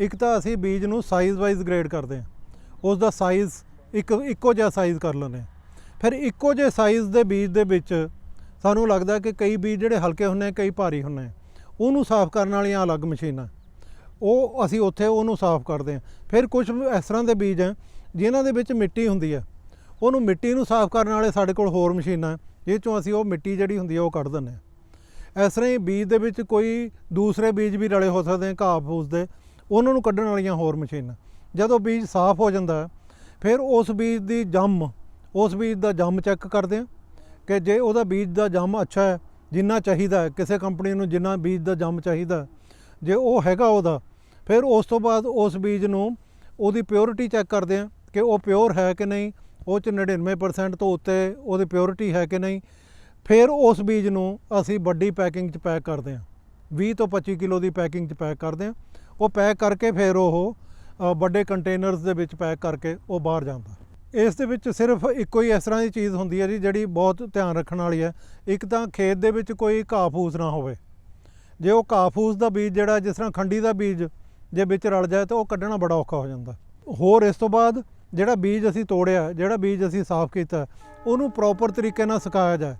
ਇੱਕ ਤਾਂ ਅਸੀਂ ਬੀਜ ਨੂੰ ਸਾਈਜ਼ ਵਾਈਜ਼ ਗ੍ਰੇਡ ਕਰਦੇ ਆ ਉਸ ਦਾ ਸਾਈਜ਼ ਇੱਕ, ਇੱਕੋ ਜਿਹਾ ਸਾਈਜ਼ ਕਰ ਲੈਂਦੇ ਆ ਫਿਰ ਇੱਕੋ ਜਿਹੇ ਸਾਈਜ਼ ਦੇ ਬੀਜ ਦੇ ਵਿੱਚ ਸਾਨੂੰ ਲੱਗਦਾ ਕਿ ਕਈ ਬੀਜ ਜਿਹੜੇ ਹਲਕੇ ਹੁੰਦੇ ਆ ਕਈ ਭਾਰੀ ਹੁੰਦੇ ਉਹਨੂੰ ਸਾਫ਼ ਕਰਨ ਵਾਲੀਆਂ ਅਲੱਗ ਮਸ਼ੀਨਾਂ ਉਹ ਅਸੀਂ ਉੱਥੇ ਉਹਨੂੰ ਸਾਫ਼ ਕਰਦੇ ਹਾਂ ਫਿਰ ਕੁਝ ਇਸ ਤਰ੍ਹਾਂ ਦੇ ਬੀਜ ਹੈ ਜਿਨ੍ਹਾਂ ਦੇ ਵਿੱਚ ਮਿੱਟੀ ਹੁੰਦੀ ਹੈ ਉਹਨੂੰ ਮਿੱਟੀ ਨੂੰ ਸਾਫ਼ ਕਰਨ ਵਾਲੇ ਸਾਡੇ ਕੋਲ ਹੋਰ ਮਸ਼ੀਨਾਂ ਹੈ, ਜਿਹ ਚੋਂ ਅਸੀਂ ਉਹ ਮਿੱਟੀ ਜਿਹੜੀ ਹੁੰਦੀ ਹੈ ਉਹ ਕੱਢ ਦਿੰਦੇ ਹਾਂ ਇਸ ਤਰ੍ਹਾਂ ਹੀ ਬੀਜ ਦੇ ਵਿੱਚ ਕੋਈ ਦੂਸਰੇ ਬੀਜ ਵੀ ਰਲੇ ਹੋ ਸਕਦੇ ਆ ਘਾਹ ਫੂਸ ਦੇ ਉਹਨਾਂ ਨੂੰ ਕੱਢਣ ਵਾਲੀਆਂ ਹੋਰ ਮਸ਼ੀਨਾਂ ਜਦੋਂ ਬੀਜ ਸਾਫ਼ ਹੋ ਜਾਂਦਾ ਫਿਰ ਉਸ ਬੀਜ ਦੀ ਜੰਮ ਉਸ ਬੀਜ ਦਾ ਜੰਮ ਚੈੱਕ ਕਰਦੇ ਆ। ਕਿ ਜੇ ਉਹਦਾ ਬੀਜ ਦਾ ਜੰਮ ਅੱਛਾ ਹੈ, ਜਿੰਨਾ ਚਾਹੀਦਾ ਹੈ, ਕਿਸੇ ਕੰਪਨੀ ਨੂੰ ਜਿੰਨਾ ਬੀਜ ਦਾ ਜੰਮ ਚਾਹੀਦਾ ਜੇ ਉਹ ਹੈਗਾ ਉਹਦਾ, ਫਿਰ ਉਸ ਤੋਂ ਬਾਅਦ ਉਸ ਬੀਜ ਨੂੰ ਉਹਦੀ ਪਿਓਰਿਟੀ ਚੈੱਕ ਕਰਦੇ ਆ ਕਿ ਉਹ ਪਿਓਰ ਹੈ ਕਿ ਨਹੀਂ, ਉਹ ਚ 99% ਤੋਂ ਉੱਤੇ ਉਹਦੀ ਪਿਓਰਿਟੀ ਹੈ ਕਿ ਨਹੀਂ, ਫਿਰ ਉਸ ਬੀਜ ਨੂੰ ਅਸੀਂ ਵੱਡੀ ਪੈਕਿੰਗ 'ਚ ਪੈਕ ਕਰਦੇ ਹਾਂ 20 ਤੋਂ 25 ਕਿਲੋ ਦੀ ਪੈਕਿੰਗ 'ਚ ਪੈਕ ਕਰਦੇ ਹਾਂ, ਉਹ ਪੈਕ ਕਰਕੇ ਫਿਰ ਉਹ ਵੱਡੇ ਕੰਟੇਨਰਸ ਦੇ ਵਿੱਚ ਪੈਕ ਕਰਕੇ ਉਹ ਬਾਹਰ ਜਾਂਦਾ। ਇਸ ਦੇ ਵਿੱਚ ਸਿਰਫ ਇੱਕੋ ਹੀ ਇਸ ਤਰ੍ਹਾਂ ਦੀ ਚੀਜ਼ ਹੁੰਦੀ ਹੈ ਜੀ, ਜਿਹੜੀ ਬਹੁਤ ਧਿਆਨ ਰੱਖਣ ਵਾਲੀ ਹੈ। ਇੱਕ ਤਾਂ ਖੇਤ ਦੇ ਵਿੱਚ ਕੋਈ ਘਾਹ ਫੂਸ ਨਾ ਹੋਵੇ। ਜੇ ਉਹ ਘਾਹ ਫੂਸ ਦਾ ਬੀਜ ਜਿਹੜਾ, ਜਿਸ ਤਰ੍ਹਾਂ ਖੰਡੀ ਦਾ ਬੀਜ ਜੇ ਵਿੱਚ ਰਲ ਜਾਏ, ਤਾਂ ਉਹ ਕੱਢਣਾ ਬੜਾ ਔਖਾ ਹੋ ਜਾਂਦਾ। ਹੋਰ ਇਸ ਤੋਂ ਬਾਅਦ ਜਿਹੜਾ ਬੀਜ ਅਸੀਂ ਤੋੜਿਆ, ਜਿਹੜਾ ਬੀਜ ਅਸੀਂ ਸਾਫ਼ ਕੀਤਾ, ਉਹਨੂੰ ਪ੍ਰੋਪਰ ਤਰੀਕੇ ਨਾਲ ਸੁਕਾਇਆ ਜਾਏ।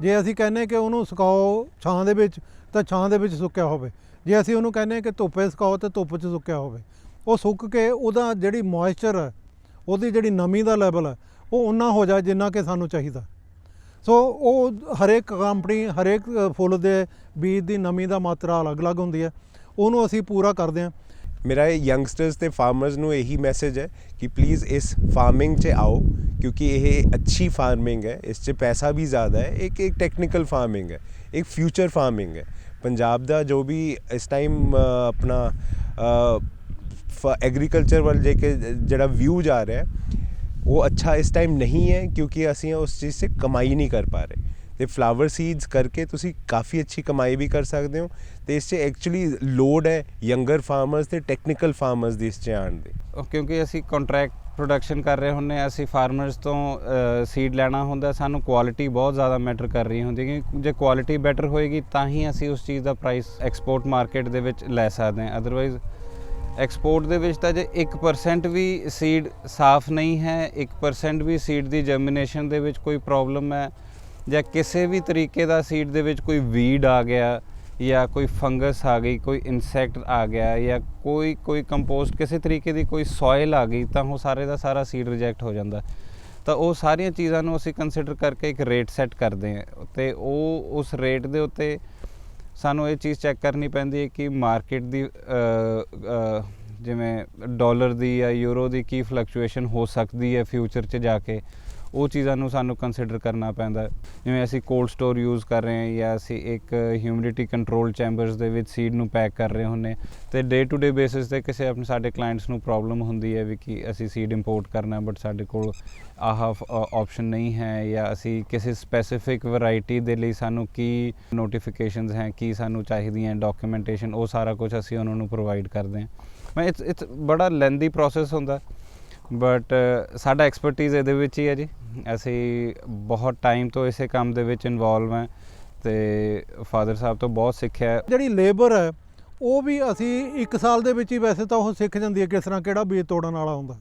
ਜੇ ਅਸੀਂ ਕਹਿੰਨੇ ਕਿ ਉਹਨੂੰ ਸੁਕਾਓ ਛਾਂ ਦੇ ਵਿੱਚ, ਤਾਂ ਛਾਂ ਦੇ ਵਿੱਚ ਸੁੱਕਿਆ ਹੋਵੇ। ਜੇ ਅਸੀਂ ਉਹਨੂੰ ਕਹਿੰਨੇ ਕਿ ਧੁੱਪੇ ਸੁਕਾਓ, ਤਾਂ ਧੁੱਪ 'ਚ ਸੁੱਕਿਆ ਹੋਵੇ। ਉਹ ਸੁੱਕ ਕੇ ਉਹਦਾ ਜਿਹੜੀ ਮੋਇਸਚਰ ਹੈ ਉਹਦੀ ਜਿਹੜੀ ਨਮੀ ਦਾ ਲੈਵਲ ਹੈ, ਉਹ ਉਨਾ ਹੋ ਜਾਏ ਜਿੰਨਾ ਕਿ ਸਾਨੂੰ ਚਾਹੀਦਾ। ਸੋ ਉਹ ਹਰੇਕ ਕੰਪਨੀ ਹਰੇਕ ਫੁੱਲ ਦੇ ਬੀਜ ਦੀ ਨਮੀ ਦਾ ਮਾਤਰਾ ਅਲੱਗ-ਅਲੱਗ ਹੁੰਦੀ ਹੈ। ਉਹਨੂੰ ਅਸੀਂ ਪੂਰਾ ਕਰਦੇ ਹਾਂ। ਮੇਰਾ ਯੰਗਸਟਰਸ ਤੇ ਫਾਰਮਰਸ ਨੂੰ ਇਹੀ ਮੈਸੇਜ ਹੈ ਕਿ ਪਲੀਜ਼ ਇਸ ਫਾਰਮਿੰਗ 'ਚ ਆਓ, ਕਿਉਂਕਿ ਇਹ ਅੱਛੀ ਫਾਰਮਿੰਗ ਹੈ। ਇਸ 'ਚ ਪੈਸਾ ਵੀ ਜ਼ਿਆਦਾ ਹੈ। ਇੱਕ ਇੱਕ ਟੈਕਨੀਕਲ ਫਾਰਮਿੰਗ ਹੈ। ਇੱਕ ਫਿਊਚਰ ਫਾਰਮਿੰਗ ਹੈ। ਪੰਜਾਬ ਦਾ ਜੋ ਵੀ ਇਸ ਟਾਈਮ ਆਪਣਾ ਫ ਐਗਰੀਕਲਚਰ ਵੱਲ ਜੇ ਕਿ, ਜਿਹੜਾ ਵਿਊ ਜਾ ਰਿਹਾ ਉਹ ਅੱਛਾ ਇਸ ਟਾਈਮ ਨਹੀਂ ਹੈ ਕਿਉਂਕਿ ਅਸੀਂ ਉਸ ਚੀਜ਼ ਸੇ ਕਮਾਈ ਨਹੀਂ ਕਰ ਪਾ ਰਹੇ। ਤੇ ਫਲਾਵਰ ਸੀਡਸ ਕਰਕੇ ਤੁਸੀਂ ਕਾਫੀ ਅੱਛੀ ਕਮਾਈ ਵੀ ਕਰ ਸਕਦੇ ਹੋ ਤੇ ਇਸ 'ਚ ਐਕਚੁਅਲੀ ਲੋਡ ਹੈ ਯੰਗਰ ਫਾਰਮਰਸ ਤੇ ਟੈਕਨੀਕਲ ਫਾਰਮਰਸ ਦੀ ਇਸ 'ਚ ਆਣ ਦੇ। ਕਿਉਂਕਿ ਅਸੀਂ ਕੰਟਰੈਕਟ ਪ੍ਰੋਡਕਸ਼ਨ ਕਰ ਰਹੇ ਹੁੰਨੇ ਅਸੀਂ ਫਾਰਮਰਸ ਤੋਂ ਸੀਡ ਲੈਣਾ ਹੁੰਦਾ, ਸਾਨੂੰ ਕੁਆਲਿਟੀ ਬਹੁਤ ਜ਼ਿਆਦਾ ਮੈਟਰ ਕਰ ਰਹੀ ਹੁੰਦੀ ਕਿ ਜੇ ਕੁਆਲਿਟੀ ਬੈਟਰ ਹੋਏਗੀ ਤਾਂ ਹੀ ਅਸੀਂ ਉਸ ਚੀਜ਼ ਦਾ ਪ੍ਰਾਈਸ ਐਕਸਪੋਰਟ ਮਾਰਕੀਟ ਦੇ ਵਿੱਚ ਲੈ ਸਕਦੇ ਹਾਂ। ਅਦਰਵਾਈਜ਼ ਐਕਸਪੋਰਟ ਦੇ ਵਿੱਚ ਤਾਂ ਜੇ 1% ਵੀ ਸੀਡ ਸਾਫ਼ ਨਹੀਂ ਹੈ 1% ਵੀ ਸੀਡ ਦੀ ਜਰਮੀਨੇਸ਼ਨ ਦੇ ਵਿੱਚ ਕੋਈ ਪ੍ਰੋਬਲਮ ਹੈ ਜਾਂ ਕਿਸੇ ਵੀ ਤਰੀਕੇ ਦਾ ਸੀਡ ਦੇ ਵਿੱਚ ਕੋਈ ਵੀਡ ਆ ਗਿਆ ਜਾਂ ਕੋਈ ਫੰਗਸ ਆ ਗਈ, ਕੋਈ ਇਨਸੈਕਟ ਆ ਗਿਆ ਜਾਂ ਕੋਈ ਕੋਈ ਕੰਪੋਸਟ ਕਿਸੇ ਤਰੀਕੇ ਦੀ ਕੋਈ ਸੋਇਲ ਆ ਗਈ ਤਾਂ ਉਹ ਸਾਰੇ ਦਾ ਸਾਰਾ ਸੀਡ ਰਿਜੈਕਟ ਹੋ ਜਾਂਦਾ। ਤਾਂ ਉਹ ਸਾਰੀਆਂ ਚੀਜ਼ਾਂ ਨੂੰ ਅਸੀਂ ਕੰਸੀਡਰ ਕਰਕੇ ਇੱਕ ਰੇਟ ਸੈੱਟ ਕਰਦੇ ਹਾਂ ਤੇ ਉਹ ਉਸ ਰੇਟ ਦੇ ਉੱਤੇ ਸਾਨੂੰ ਇਹ ਚੀਜ਼ ਚੈੱਕ ਕਰਨੀ ਪੈਂਦੀ ਹੈ ਕਿ ਮਾਰਕੀਟ ਦੀ ਜਿਵੇਂ ਡਾਲਰ ਦੀ ਜਾਂ ਯੂਰੋ ਦੀ ਕੀ ਫਲਕਚੁਏਸ਼ਨ ਹੋ ਸਕਦੀ ਹੈ ਫਿਊਚਰ 'ਚ ਜਾ ਕੇ? ਉਹ ਚੀਜ਼ਾਂ ਨੂੰ ਸਾਨੂੰ ਕੰਸੀਡਰ ਕਰਨਾ ਪੈਂਦਾ ਜਿਵੇਂ ਅਸੀਂ ਕੋਲਡ ਸਟੋਰ ਯੂਜ਼ ਕਰ ਰਹੇ ਹਾਂ ਜਾਂ ਅਸੀਂ ਇੱਕ ਹਿਊਮਿਡਿਟੀ ਕੰਟਰੋਲ ਚੈਂਬਰਸ ਦੇ ਵਿੱਚ ਸੀਡ ਨੂੰ ਪੈਕ ਕਰ ਰਹੇ ਹੁੰਨੇ ਤੇ ਡੇ ਟੂ ਡੇ ਬੇਸਿਸ ਤੇ ਕਿਸੇ ਆਪਣੇ ਸਾਡੇ ਕਲਾਇੰਟਸ ਨੂੰ ਪ੍ਰੋਬਲਮ ਹੁੰਦੀ ਹੈ ਵੀ ਕਿ ਅਸੀਂ ਸੀਡ ਇੰਪੋਰਟ ਕਰਨਾ ਬਟ ਸਾਡੇ ਕੋਲ ਆਹ ਆਪਸ਼ਨ ਨਹੀਂ ਹੈ ਜਾਂ ਅਸੀਂ ਕਿਸੇ ਸਪੈਸੀਫਿਕ ਵੈਰਾਈਟੀ ਦੇ ਲਈ ਸਾਨੂੰ ਕੀ ਨੋਟੀਫਿਕੇਸ਼ਨਸ ਹੈ, ਕੀ ਸਾਨੂੰ ਚਾਹੀਦੀਆਂ ਡਾਕੂਮੈਂਟੇਸ਼ਨ ਉਹ ਸਾਰਾ ਕੁਝ ਅਸੀਂ ਉਹਨਾਂ ਨੂੰ ਪ੍ਰੋਵਾਈਡ ਕਰਦੇ ਹਾਂ। ਮੈਂ ਇਟਸ ਇਟਸ ਬੜਾ ਲੈਂਦੀ ਪ੍ਰੋਸੈਸ ਹੁੰਦਾ। ਬਟ uh, ਸਾਡਾ ਐਕਸਪਰਟਿਜ਼ ਇਹਦੇ ਵਿੱਚ ਹੀ ਹੈ ਜੀ। ਅਸੀਂ ਬਹੁਤ ਟਾਈਮ ਤੋਂ ਇਸੇ ਕੰਮ ਦੇ ਵਿੱਚ ਇਨਵੋਲਵ ਹੈ ਤੇ ਫਾਦਰ ਸਾਹਿਬ ਤੋਂ ਬਹੁਤ ਸਿੱਖਿਆ ਜਿਹੜੀ ਲੇਬਰ ਹੈ, ਉਹ ਵੀ ਅਸੀਂ 1 ਸਾਲ ਦੇ ਵਿੱਚ ਹੀ ਵੈਸੇ ਤਾਂ ਉਹ ਸਿੱਖ ਜਾਂਦੀ ਹੈ ਕਿਸ ਤਰ੍ਹਾਂ ਕਿਹੜਾ ਬੀਜ ਤੋੜਨ ਵਾਲਾ ਹੁੰਦਾ।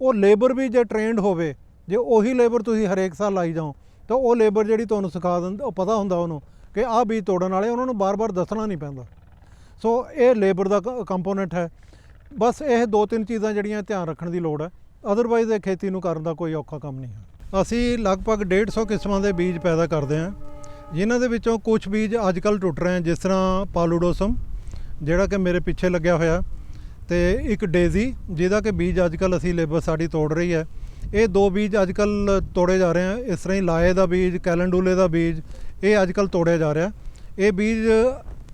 ਉਹ ਲੇਬਰ ਵੀ ਜੇ ਟ੍ਰੇਨਡ ਹੋਵੇ, ਜੇ ਉਹੀ ਲੇਬਰ ਤੁਸੀਂ ਹਰੇਕ ਸਾਲ ਲਾਈ ਜਾਓ, ਤਾਂ ਉਹ ਲੇਬਰ ਜਿਹੜੀ ਤੁਹਾਨੂੰ ਸਿਖਾ ਦਿੰਦਾ, ਉਹ ਪਤਾ ਹੁੰਦਾ ਉਹਨੂੰ ਕਿ ਆਹ ਬੀਜ ਤੋੜਨ ਵਾਲੇ ਉਹਨਾਂ ਨੂੰ ਬਾਰ-ਬਾਰ ਦੱਸਣਾ ਨਹੀਂ ਪੈਂਦਾ। ਸੋ ਇਹ ਲੇਬਰ ਦਾ ਕੰਪੋਨੈਂਟ ਹੈ। ਬਸ ਇਹ ਦੋ ਤਿੰਨ ਚੀਜ਼ਾਂ ਜਿਹੜੀਆਂ ਧਿਆਨ ਰੱਖਣ ਦੀ ਲੋੜ ਹੈ। ਅਦਰਵਾਈਜ਼ ਇਹ ਖੇਤੀ ਨੂੰ ਕਰਨ ਦਾ ਕੋਈ ਔਖਾ ਕੰਮ ਨਹੀਂ ਹੈ। ਅਸੀਂ ਲਗਭਗ 150 ਕਿਸਮਾਂ ਦੇ ਬੀਜ ਪੈਦਾ ਕਰਦੇ ਹਾਂ, ਜਿਨ੍ਹਾਂ ਦੇ ਵਿੱਚੋਂ ਕੁਝ ਬੀਜ ਅੱਜ ਕੱਲ੍ਹ ਟੁੱਟ ਰਹੇ ਹਨ, ਜਿਸ ਤਰ੍ਹਾਂ ਪਾਲੂਡੋਸਮ, ਜਿਹੜਾ ਕਿ ਮੇਰੇ ਪਿੱਛੇ ਲੱਗਿਆ ਹੋਇਆ, ਤੇ ਇੱਕ ਡੇਜ਼ੀ, ਜਿਹਦਾ ਕਿ ਬੀਜ ਅੱਜ ਕੱਲ੍ਹ ਅਸੀਂ ਲੇਬਰ ਸਾਡੀ ਤੋੜ ਰਹੀ ਹੈ। ਇਹ ਦੋ ਬੀਜ ਅੱਜ ਕੱਲ੍ਹ ਤੋੜੇ ਜਾ ਰਹੇ ਹਨ। ਇਸ ਤਰ੍ਹਾਂ ਹੀ ਲਾਏ ਦਾ ਬੀਜ, ਕੈਲੰਡੂਲੇ ਦਾ ਬੀਜ, ਇਹ ਅੱਜ ਕੱਲ੍ਹ ਤੋੜਿਆ ਜਾ ਰਿਹਾ। ਇਹ ਬੀਜ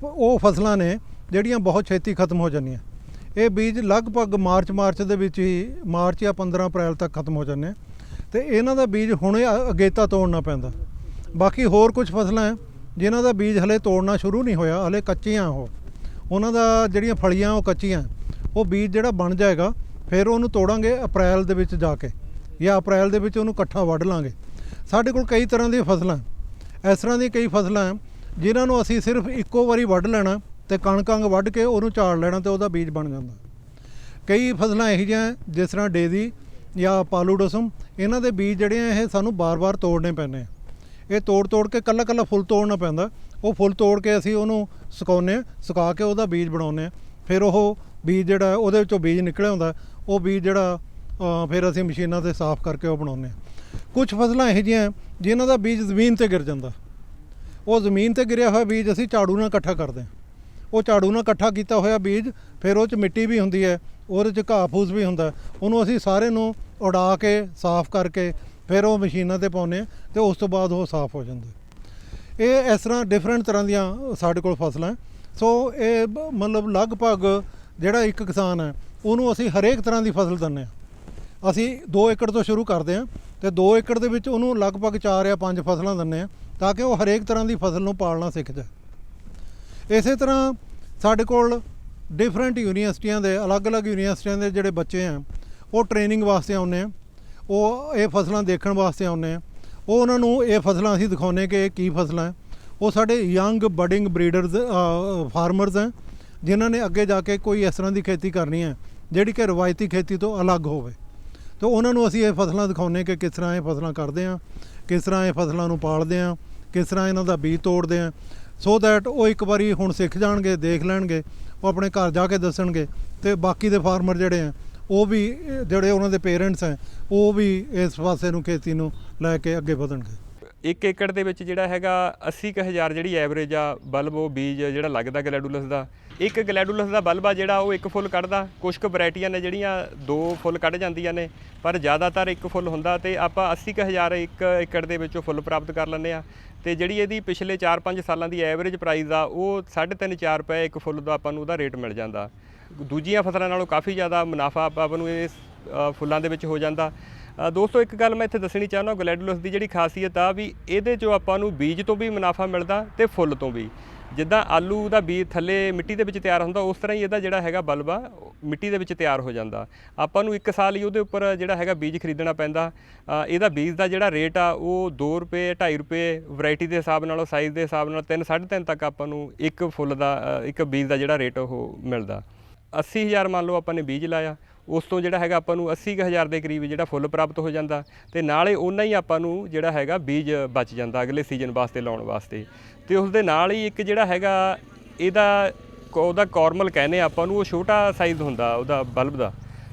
ਉਹ ਫਸਲਾਂ ਨੇ ਜਿਹੜੀਆਂ ਬਹੁਤ ਛੇਤੀ ਖਤਮ ਹੋ ਜਾਂਦੀਆਂ। ਇਹ ਬੀਜ ਲਗਭਗ ਮਾਰਚ ਮਾਰਚ ਦੇ ਵਿੱਚ ਹੀ, ਮਾਰਚ ਜਾਂ 15 ਅਪ੍ਰੈਲ ਤੱਕ ਖਤਮ ਹੋ ਜਾਂਦੇ ਆ। ਤੇ ਇਹਨਾਂ ਦਾ ਬੀਜ ਹੁਣੇ ਅ- ਅਗੇਤਾ ਤੋੜਨਾ ਪੈਂਦਾ। ਬਾਕੀ ਹੋਰ ਕੁਝ ਫਸਲਾਂ ਹੈ ਜਿਨ੍ਹਾਂ ਦਾ ਬੀਜ ਹਲੇ ਤੋੜਨਾ ਸ਼ੁਰੂ ਨਹੀਂ ਹੋਇਆ, ਹਲੇ ਕੱਚੀਆਂ ਉਹ। ਉਹਨਾਂ ਦਾ ਜਿਹੜੀਆਂ ਫਲੀਆਂ, ਉਹ ਕੱਚੀਆਂ ਉਹ ਬੀਜ ਜਿਹੜਾ ਬਣ ਜਾਏਗਾ, ਫਿਰ ਉਹਨੂੰ ਤੋੜਾਂਗੇ ਅਪ੍ਰੈਲ ਦੇ ਵਿੱਚ ਜਾ ਕੇ, ਜਾਂ ਅਪ੍ਰੈਲ ਦੇ ਵਿੱਚ ਉਹਨੂੰ ਇਕੱਠਾ ਵੱਢ ਲਾਂਗੇ। ਸਾਡੇ ਕੋਲ ਕਈ ਤਰ੍ਹਾਂ ਦੀਆਂ ਫਸਲਾਂ ਇਸ ਤਰ੍ਹਾਂ ਦੀਆਂ ਕਈ ਫਸਲਾਂ ਹੈ ਜਿਨ੍ਹਾਂ ਨੂੰ ਅਸੀਂ ਸਿਰਫ ਇੱਕੋ ਵਾਰੀ ਵੱਢ ਲੈਣਾ ਤੇ ਕਣਕ ਅੰਗ ਵੱਢ ਕੇ ਉਹਨੂੰ ਝਾੜ ਲੈਣਾ ਤੇ ਉਹਦਾ ਬੀਜ ਬਣ ਜਾਂਦਾ। ਕਈ ਫਸਲਾਂ ਇਹੋ ਜਿਹੀਆਂ ਜਿਸ ਤਰ੍ਹਾਂ ਡੇਜ਼ੀ ਜਾਂ ਪਾਲੂਡੋਸਮ ਇਹਨਾਂ ਦੇ ਬੀਜ ਜਿਹੜੇ ਆ ਇਹ ਸਾਨੂੰ ਬਾਰ-ਬਾਰ ਤੋੜਨੇ ਪੈਂਦੇ ਆ। ਇਹ ਤੋੜ-ਤੋੜ ਕੇ ਕੱਲਾ-ਕੱਲਾ ਫੁੱਲ ਤੋੜਨਾ ਪੈਂਦਾ। ਉਹ ਫੁੱਲ ਤੋੜ ਕੇ ਅਸੀਂ ਉਹਨੂੰ ਸੁਕਾਉਂਦੇ ਹਾਂ ਸੁਕਾ ਕੇ ਉਹਦਾ ਬੀਜ ਬਣਾਉਂਦੇ ਹਾਂ। ਫਿਰ ਉਹ ਬੀਜ ਜਿਹੜਾ ਉਹਦੇ ਵਿੱਚੋਂ ਬੀਜ ਨਿਕਲਿਆ ਹੁੰਦਾ। ਉਹ ਬੀਜ ਜਿਹੜਾ ਫਿਰ ਅਸੀਂ ਮਸ਼ੀਨਾਂ ਤੇ ਸਾਫ਼ ਕਰਕੇ ਉਹ ਬਣਾਉਂਦੇ ਹਾਂ। ਕੁਝ ਫਸਲਾਂ ਇਹੋ ਜਿਹੀਆਂ ਹੈ, ਜਿਨ੍ਹਾਂ ਦਾ ਬੀਜ ਜ਼ਮੀਨ ਤੇ ਗਿਰ ਜਾਂਦਾ। ਉਹ ਜ਼ਮੀਨ ਤੇ ਗਿਰਿਆ ਹੋਇਆ ਬੀਜ ਅਸੀਂ ਝਾੜੂ ਨਾਲ ਇਕੱਠਾ ਕਰਦੇ ਹਾਂ। ਉਹ ਝਾੜੂ ਨਾਲ ਇਕੱਠਾ ਕੀਤਾ ਹੋਇਆ ਬੀਜ, ਫਿਰ ਉਹ ਚ ਮਿੱਟੀ ਵੀ ਹੁੰਦੀ ਹੈ, ਉਹਦੇ ਚ ਘਾਹ ਫੂਸ ਵੀ ਹੁੰਦਾ ਉਹਨੂੰ ਅਸੀਂ ਸਾਰੇ ਨੂੰ ਉਡਾ ਕੇ, ਸਾਫ਼ ਕਰਕੇ ਫਿਰ ਉਹ ਮਸ਼ੀਨਾਂ ਤੇ ਪਾਉਂਦੇ ਹਾਂ ਤੇ ਉਸ ਤੋਂ ਬਾਅਦ ਉਹ ਸਾਫ਼ ਹੋ ਜਾਂਦਾ ਇਹ ਇਸ ਤਰ੍ਹਾਂ ਡਿਫਰੈਂਟ ਤਰ੍ਹਾਂ ਦੀਆਂ ਸਾਡੇ ਕੋਲ ਫਸਲਾਂ ਸੋ ਇਹ ਬ- ਮਤਲਬ ਲਗਭਗ ਜਿਹੜਾ ਇੱਕ ਕਿਸਾਨ ਹੈ, ਉਹਨੂੰ ਅਸੀਂ ਹਰੇਕ ਤਰ੍ਹਾਂ ਦੀ ਫਸਲ ਦਿੰਦੇ ਹਾਂ। ਅਸੀਂ 2 ਏਕੜ ਤੋਂ ਸ਼ੁਰੂ ਕਰਦੇ ਹਾਂ ਤੇ 2 ਏਕੜ ਦੇ ਵਿੱਚ ਉਹਨੂੰ ਲਗਭਗ 4 ਜਾਂ 5 ਫਸਲਾਂ ਦਿੰਦੇ ਹਾਂ ਤਾਂ ਕਿ ਉਹ ਹਰੇਕ ਤਰ੍ਹਾਂ ਦੀ ਫਸਲ ਨੂੰ ਪਾਲਣਾ ਸਿੱਖ ਜਾਏ। ਇਸੇ ਤਰ੍ਹਾਂ ਸਾਡੇ ਕੋਲ ਡਿਫਰੈਂਟ ਯੂਨੀਵਰਸਿਟੀਆਂ ਦੇ, ਅਲੱਗ-ਅਲੱਗ ਯੂਨੀਵਰਸਿਟੀਆਂ ਦੇ ਜਿਹੜੇ ਬੱਚੇ ਆ, ਉਹ ਟ੍ਰੇਨਿੰਗ ਵਾਸਤੇ ਆਉਂਦੇ ਆ, ਉਹ ਇਹ ਫਸਲਾਂ ਦੇਖਣ ਵਾਸਤੇ ਆਉਂਦੇ ਆ। ਉਹ ਉਹਨਾਂ ਨੂੰ ਇਹ ਫਸਲਾਂ ਅਸੀਂ ਦਿਖਾਉਂਦੇ ਕਿ ਇਹ ਕੀ ਫਸਲਾਂ ਉਹ ਸਾਡੇ ਯੰਗ ਬਡਿੰਗ ਬਰੀਡਰਸ ਫਾਰਮਰਸ ਹੈ ਜਿਨ੍ਹਾਂ ਨੇ ਅੱਗੇ ਜਾ ਕੇ ਕੋਈ ਇਸ ਤਰ੍ਹਾਂ ਦੀ ਖੇਤੀ ਕਰਨੀ ਹੈ ਜਿਹੜੀ ਕਿ ਰਵਾਇਤੀ ਖੇਤੀ ਤੋਂ ਅਲੱਗ ਹੋਵੇ। ਤਾਂ ਉਹਨਾਂ ਨੂੰ ਅਸੀਂ ਇਹ ਫਸਲਾਂ ਦਿਖਾਉਂਦੇ ਕਿ ਕਿਸ ਤਰ੍ਹਾਂ ਇਹ ਫਸਲਾਂ ਕਰਦੇ ਆ, ਕਿਸ ਤਰ੍ਹਾਂ ਇਹ ਫਸਲਾਂ ਨੂੰ ਪਾਲਦੇ ਆ, ਕਿਸ ਤਰ੍ਹਾਂ ਇਹਨਾਂ ਦਾ ਬੀਜ ਤੋੜਦੇ ਆ। ਸੋ ਦੈਟ ਉਹ ਇੱਕ ਵਾਰੀ ਹੁਣ ਸਿੱਖ ਜਾਣਗੇ, ਦੇਖ ਲੈਣਗੇ, ਉਹ ਆਪਣੇ ਘਰ ਜਾ ਕੇ ਦੱਸਣਗੇ ਤੇ ਬਾਕੀ ਦੇ ਫਾਰਮਰ ਜਿਹੜੇ ਆ, ਉਹ ਵੀ, ਜਿਹੜੇ ਉਹਨਾਂ ਦੇ ਪੇਰੈਂਟਸ ਆ, ਉਹ ਵੀ ਇਸ ਪਾਸੇ ਨੂੰ ਖੇਤੀ ਨੂੰ ਲੈ ਕੇ ਅੱਗੇ ਵਧਣਗੇ। ਇੱਕ ਏਕੜ ਦੇ ਵਿੱਚ ਜਿਹੜਾ ਹੈਗਾ 80000 ਜਿਹੜੀ ਐਵਰੇਜ ਆ ਬਲਬ, ਉਹ ਬੀਜ ਜਿਹੜਾ ਲੱਗਦਾ ਗਲੈਡੂਲਸ ਦਾ। ਇੱਕ ਗਲੈਡੂਲਸ ਦਾ ਬਲਬ ਆ ਜਿਹੜਾ ਉਹ ਇੱਕ ਫੁੱਲ ਕੱਢਦਾ। ਕੁਝ ਕੁ ਵੈਰਾਈਟੀਆਂ ਨੇ ਜਿਹੜੀਆਂ ਦੋ ਫੁੱਲ ਕੱਢ ਜਾਂਦੀਆਂ ਨੇ, ਪਰ ਜ਼ਿਆਦਾਤਰ ਇੱਕ ਫੁੱਲ ਹੁੰਦਾ ਤੇ ਆਪਾਂ 80000 ਇੱਕ ਏਕੜ ਦੇ ਵਿੱਚੋਂ ਫੁੱਲ ਪ੍ਰਾਪਤ ਕਰ ਲੈਂਦੇ ਆ। ਤੇ ਜਿਹੜੀ ਇਹਦੀ ਪਿਛਲੇ 4-5 ਸਾਲਾਂ ਦੀ ਐਵਰੇਜ ਪ੍ਰਾਈਸ ਆ, ਉਹ 3.5-4 ਰੁਪਏ ਇੱਕ ਫੁੱਲ ਦਾ ਆਪਾਂ ਨੂੰ ਉਹਦਾ ਰੇਟ ਮਿਲ ਜਾਂਦਾ। ਦੂਜੀਆਂ ਫਸਲਾਂ ਨਾਲੋਂ ਕਾਫੀ ਜ਼ਿਆਦਾ ਮੁਨਾਫਾ ਆਪਾਂ ਨੂੰ ਇਸ ਫੁੱਲਾਂ ਦੇ ਵਿੱਚ ਹੋ ਜਾਂਦਾ। ਦੋਸਤੋ, ਇੱਕ ਗੱਲ ਮੈਂ ਇੱਥੇ ਦੱਸਣੀ ਚਾਹੁੰਦਾ, ਗਲੈਡੂਲਸ ਦੀ ਜਿਹੜੀ ਖਾਸੀਅਤ ਆ ਵੀ ਇਹਦੇ ਚੋਂ ਆਪਾਂ ਨੂੰ ਬੀਜ ਤੋਂ ਵੀ ਮੁਨਾਫਾ ਮਿਲਦਾ ਤੇ ਫੁੱਲ ਤੋਂ ਵੀ। ਜਿੱਦਾਂ ਆਲੂ ਦਾ ਬੀਜ ਥੱਲੇ ਮਿੱਟੀ ਦੇ ਵਿੱਚ ਤਿਆਰ ਹੁੰਦਾ, ਉਸ ਤਰ੍ਹਾਂ ਹੀ ਇਹਦਾ ਜਿਹੜਾ ਹੈਗਾ ਬਲਬ ਆ ਮਿੱਟੀ ਦੇ ਵਿੱਚ ਤਿਆਰ ਹੋ ਜਾਂਦਾ। ਆਪਾਂ ਨੂੰ ਇੱਕ ਸਾਲ ਹੀ ਉਹਦੇ ਉੱਪਰ ਜਿਹੜਾ ਹੈਗਾ ਬੀਜ ਖਰੀਦਣਾ ਪੈਂਦਾ। ਇਹਦਾ ਬੀਜ ਦਾ ਜਿਹੜਾ ਰੇਟ ਆ, ਉਹ 2 ਰੁਪਏ 2.5 ਰੁਪਏ, ਵੈਰਾਈਟੀ ਦੇ ਹਿਸਾਬ ਨਾਲ ਸਾਈਜ਼ ਦੇ ਹਿਸਾਬ ਨਾਲ 3 3.5 ਤੱਕ ਆਪਾਂ ਨੂੰ ਇੱਕ ਫੁੱਲ ਦਾ ਇੱਕ ਬੀਜ ਦਾ ਜਿਹੜਾ ਰੇਟ ਉਹ ਮਿਲਦਾ। 80000 ਮੰਨ ਲਓ ਆਪਾਂ ਨੇ ਬੀਜ ਲਾਇਆ। ਉਸ ਤੋਂ ਜਿਹੜਾ ਹੈਗਾ ਆਪਾਂ ਨੂੰ 80000 ਦੇ ਕਰੀਬ ਜਿਹੜਾ ਫੁੱਲ ਪ੍ਰਾਪਤ ਹੋ ਜਾਂਦਾ ਤੇ ਨਾਲੇ ਉਹਨਾਂ ਹੀ ਆਪਾਂ ਨੂੰ ਜਿਹੜਾ ਹੈਗਾ ਬੀਜ ਬਚ ਜਾਂਦਾ ਅਗਲੇ ਸੀਜ਼ਨ ਵਾਸਤੇ, ਲਾਉਣ ਵਾਸਤੇ। ਤੇ ਉਸ ਦੇ ਨਾਲ ਹੀ ਇੱਕ ਜਿਹੜਾ ਹੈਗਾ ਇਹਦਾ ਕ- ਉਹਦਾ ਕਾਰਮਲ ਕਹਿੰਦੇ ਆ ਆਪਾਂ ਨੂੰ, ਉਹ ਛੋਟਾ ਸਾਈਜ਼ ਹੁੰਦਾ ਉਹਦਾ ਬਲਬ ਦਾ।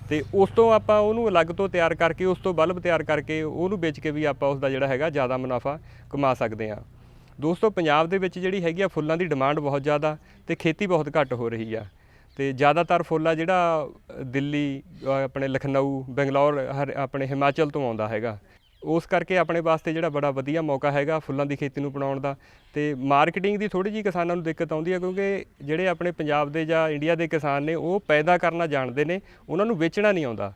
ਤੇ ਉਸ ਤੋਂ ਆਪਾਂ ਉਹਨੂੰ ਅਲੱਗ ਤੋਂ ਤਿਆਰ ਕਰਕੇ, ਉਸ ਤੋਂ ਬਲਬ ਤਿਆਰ ਕਰਕੇ ਉਹਨੂੰ ਵੇਚ ਕੇ ਵੀ ਆਪਾਂ ਉਸ ਦਾ ਜਿਹੜਾ ਹੈਗਾ ਜ਼ਿਆਦਾ ਮੁਨਾਫਾ ਕਮਾ ਸਕਦੇ ਹਾਂ। ਦੋਸਤੋ, ਪੰਜਾਬ ਦੇ ਵਿੱਚ ਜਿਹੜੀ ਹੈਗੀ ਆ ਫੁੱਲਾਂ ਦੀ ਡਿਮਾਂਡ ਬਹੁਤ ਜ਼ਿਆਦਾ ਤੇ ਖੇਤੀ ਬਹੁਤ ਘੱਟ ਹੋ ਰਹੀ ਆ। ਤੇ ਜ਼ਿਆਦਾਤਰ ਫੁੱਲ ਆ ਜਿਹੜਾ ਦਿੱਲੀ ਆਪਣੇ ਲਖਨਊ, ਬੰਗਲੌਰ, ਹਰ- ਆਪਣੇ ਹਿਮਾਚਲ ਤੋਂ ਆਉਂਦਾ ਹੈਗਾ। ਉਸ ਕਰਕੇ ਆਪਣੇ ਵਾਸਤੇ ਜਿਹੜਾ ਬੜਾ ਵਧੀਆ ਮੌਕਾ ਹੈਗਾ ਫੁੱਲਾਂ ਦੀ ਖੇਤੀ ਨੂੰ ਬਣਾਉਣ ਦਾ। ਤੇ ਮਾਰਕੀਟਿੰਗ ਦੀ ਥੋੜੀ ਜਿਹੀ ਕਿਸਾਨਾਂ ਨੂੰ ਦਿੱਕਤ ਆਉਂਦੀ ਹੈ ਕਿਉਂਕਿ ਜਿਹੜੇ ਆਪਣੇ ਪੰਜਾਬ ਦੇ ਜਾਂ ਇੰਡੀਆ ਦੇ ਕਿਸਾਨ ਨੇ, ਉਹ ਪੈਦਾ ਕਰਨਾ ਜਾਣਦੇ ਨੇ, ਉਹਨਾਂ ਨੂੰ ਵੇਚਣਾ ਨਹੀਂ ਆਉਂਦਾ।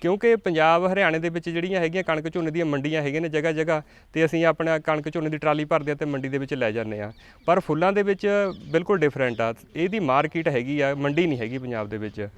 ਕਿਉਂਕਿ ਪੰਜਾਬ, ਹਰਿਆਣੇ ਦੇ ਵਿੱਚ ਜਿਹੜੀਆਂ ਹੈਗੀਆਂ ਕਣਕ ਝੋਨੇ ਦੀਆਂ ਮੰਡੀਆਂ ਹੈਗੀਆਂ ਨੇ ਜਗ੍ਹਾ ਜਗ੍ਹਾ, ਤੇ ਅਸੀਂ ਆਪਣਾ ਕਣਕ ਝੋਨੇ ਦੀ ਟਰਾਲੀ ਭਰਦੇ ਆ ਤੇ ਮੰਡੀ ਦੇ ਵਿੱਚ ਲੈ ਜਾਂਦੇ ਆ ਪਰ ਫੁੱਲਾਂ ਦੇ ਵਿੱਚ ਬਿਲਕੁਲ ਡਿਫਰੈਂਟ ਆ। ਇਹਦੀ ਮਾਰਕੀਟ ਹੈਗੀ ਆ, ਮੰਡੀ ਨਹੀਂ ਹੈਗੀ ਪੰਜਾਬ ਦੇ ਵਿੱਚ।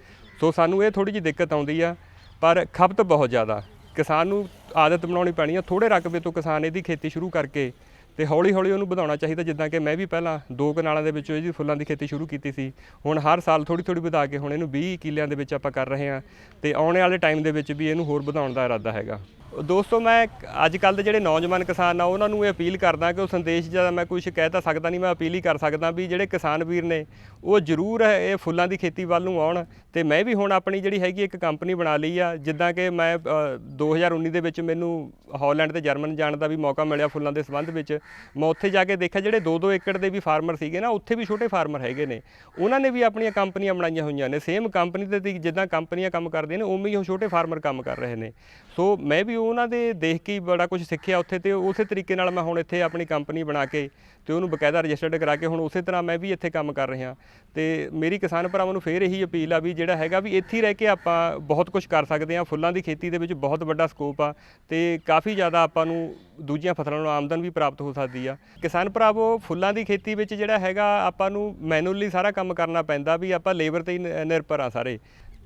ਸੋ ਸਾਨੂੰ ਇਹ ਥੋੜੀ ਜਿਹੀ ਦਿੱਕਤ ਆਉਂਦੀ ਆ, ਪਰ ਖਪਤ ਬਹੁਤ ਜ਼ਿਆਦਾ। ਕਿਸਾਨ ਨੂੰ ਆਦਤ ਬਣਾਉਣੀ ਪੈਣੀ ਆ ਥੋੜੇ ਰਕਬੇ ਤੋਂ ਕਿਸਾਨ ਇਹਦੀ ਖੇਤੀ ਸ਼ੁਰੂ ਕਰਕੇ ਤੇ ਹੌਲੀ ਹੌਲੀ ਉਹਨੂੰ ਵਧਾਉਣਾ ਚਾਹੀਦਾ, ਜਿੱਦਾਂ ਕਿ ਮੈਂ ਵੀ ਪਹਿਲਾਂ ਦੋ ਕਨਾਲਾਂ ਦੇ ਵਿੱਚੋਂ ਇਹਦੀ ਫੁੱਲਾਂ ਦੀ ਖੇਤੀ ਸ਼ੁਰੂ ਕੀਤੀ ਸੀ। ਹੁਣ ਹਰ ਸਾਲ ਥੋੜੀ ਥੋੜੀ ਵਧਾ ਕੇ ਹੁਣ ਇਹਨੂੰ 20 ਕਿੱਲਿਆਂ ਦੇ ਵਿੱਚ ਆਪਾਂ ਕਰ ਰਹੇ ਹਾਂ ਤੇ ਆਉਣ ਵਾਲੇ ਟਾਈਮ ਦੇ ਵਿੱਚ ਵੀ ਇਹਨੂੰ ਹੋਰ ਵਧਾਉਣ ਦਾ ਇਰਾਦਾ ਹੈਗਾ। ਦੋਸਤੋ ਮੈਂ ਅੱਜ ਕੱਲ ਦੇ ਜਿਹੜੇ ਨੌਜਵਾਨ ਕਿਸਾਨ ਆ ਉਹਨਾਂ ਨੂੰ ਇਹ ਅਪੀਲ ਕਰਦਾ ਕਿ ਉਹ ਸੰਦੇਸ਼ ਜ਼ਿਆਦਾ ਮੈਂ ਕੁਝ ਕਹਿ ਤਾਂ ਸਕਦਾ ਨਹੀਂ ਮੈਂ ਅਪੀਲ ਹੀ ਕਰ ਸਕਦਾ ਵੀ ਜਿਹੜੇ ਕਿਸਾਨ ਵੀਰ ਨੇ ਉਹ ਜ਼ਰੂਰ ਇਹ ਫੁੱਲਾਂ ਦੀ ਖੇਤੀ ਵੱਲ ਨੂੰ ਆਉਣ। ਤੇ ਮੈਂ ਵੀ ਹੁਣ ਆਪਣੀ ਜਿਹੜੀ ਹੈਗੀ ਇੱਕ ਕੰਪਨੀ ਬਣਾ ਲਈ ਆ ਜਿੱਦਾਂ ਕਿ ਮੈਂ ਅ, 2019 ਦੇ ਵਿੱਚ ਮੈਨੂੰ ਹਾਲੈਂਡ ਤੇ ਜਰਮਨ ਜਾਣ ਦਾ ਵੀ ਮੌਕਾ ਮਿਲਿਆ ਫੁੱਲਾਂ ਦੇ ਸੰਬੰਧ ਵਿੱਚ। ਮੈਂ ਉੱਥੇ ਜਾ ਕੇ ਦੇਖਿਆ ਜਿਹੜੇ 2-2 ਏਕੜ ਦੇ ਵੀ ਫਾਰਮਰ ਸੀਗੇ ਨਾ ਉੱਥੇ ਵੀ ਛੋਟੇ ਫਾਰਮਰ ਹੈਗੇ ਨੇ। ਉਹਨਾਂ ਨੇ ਵੀ ਆਪਣੀਆਂ ਕੰਪਨੀਆਂ ਬਣਾਈਆਂ ਹੋਈਆਂ ਨੇ। ਸੇਮ ਕੰਪਨੀ ਤੇ ਜਿੱਦਾਂ ਕੰਪਨੀਆਂ ਕੰਮ ਕਰਦੀਆਂ ਨੇ ਉਵੇਂ ਹੀ ਉਹ ਛੋਟੇ ਫਾਰਮਰ ਕੰਮ ਕਰ ਰਹੇ ਨੇ। ਸੋ ਮੈਂ ਵੀ ਉਹਨਾਂ ਦੇ ਦੇਖ ਕੇ ਹੀ ਬੜਾ ਕੁਝ ਸਿੱਖਿਆ ਉੱਥੇ ਤੇ ਉਸੇ ਤਰੀਕੇ ਨਾਲ ਮੈਂ ਹੁਣ ਇੱਥੇ ਆਪਣੀ ਕੰਪਨੀ ਬਣਾ ਕੇ ਤੇ ਉਹਨੂੰ ਬਕਾਇਦਾ ਰਜਿਸਟਰਡ ਕਰਾ ਕੇ ਹੁਣ ਉਸੇ ਤਰ੍ਹਾਂ ਮੈਂ ਵੀ ਇੱਥੇ ਕੰਮ ਕਰ ਰਿਹਾ। ਤੇ ਮੇਰੀ ਕਿਸਾਨ ਭਰਾਵਾਂ ਨੂੰ ਫੇਰ ਇਹੀ ਅਪੀਲ ਆ ਵੀ ਜਿਹੜਾ ਹੈਗਾ ਵੀ ਇੱਥੇ ਹੀ ਰਹਿ ਕੇ ਆਪਾਂ ਬਹੁਤ ਕੁਝ ਕਰ ਸਕਦੇ ਹਾਂ। ਫੁੱਲਾਂ ਦੀ ਖੇਤੀ ਦੇ ਵਿੱਚ ਬਹੁਤ ਵੱਡਾ ਸਕੋਪ ਆ ਤੇ ਕਾਫੀ ਜ਼ਿਆਦਾ ਆਪਾਂ ਨੂੰ ਦੂਜੀਆਂ ਫਸਲਾਂ ਨੂੰ ਆਮਦਨ ਵੀ ਪ੍ਰਾਪਤ ਹੋ ਸਕਦੀ ਆ। ਕਿਸਾਨ ਭਰਾਵੋ, ਫੁੱਲਾਂ ਦੀ ਖੇਤੀ ਵਿੱਚ ਜਿਹੜਾ ਹੈਗਾ ਆਪਾਂ ਨੂੰ ਮੈਨੂਅਲੀ ਸਾਰਾ ਕੰਮ ਕਰਨਾ ਪੈਂਦਾ ਵੀ ਆਪਾਂ ਲੇਬਰ ਤੇ ਹੀ ਨ- ਨਿਰਭਰ ਆ ਸਾਰੇ।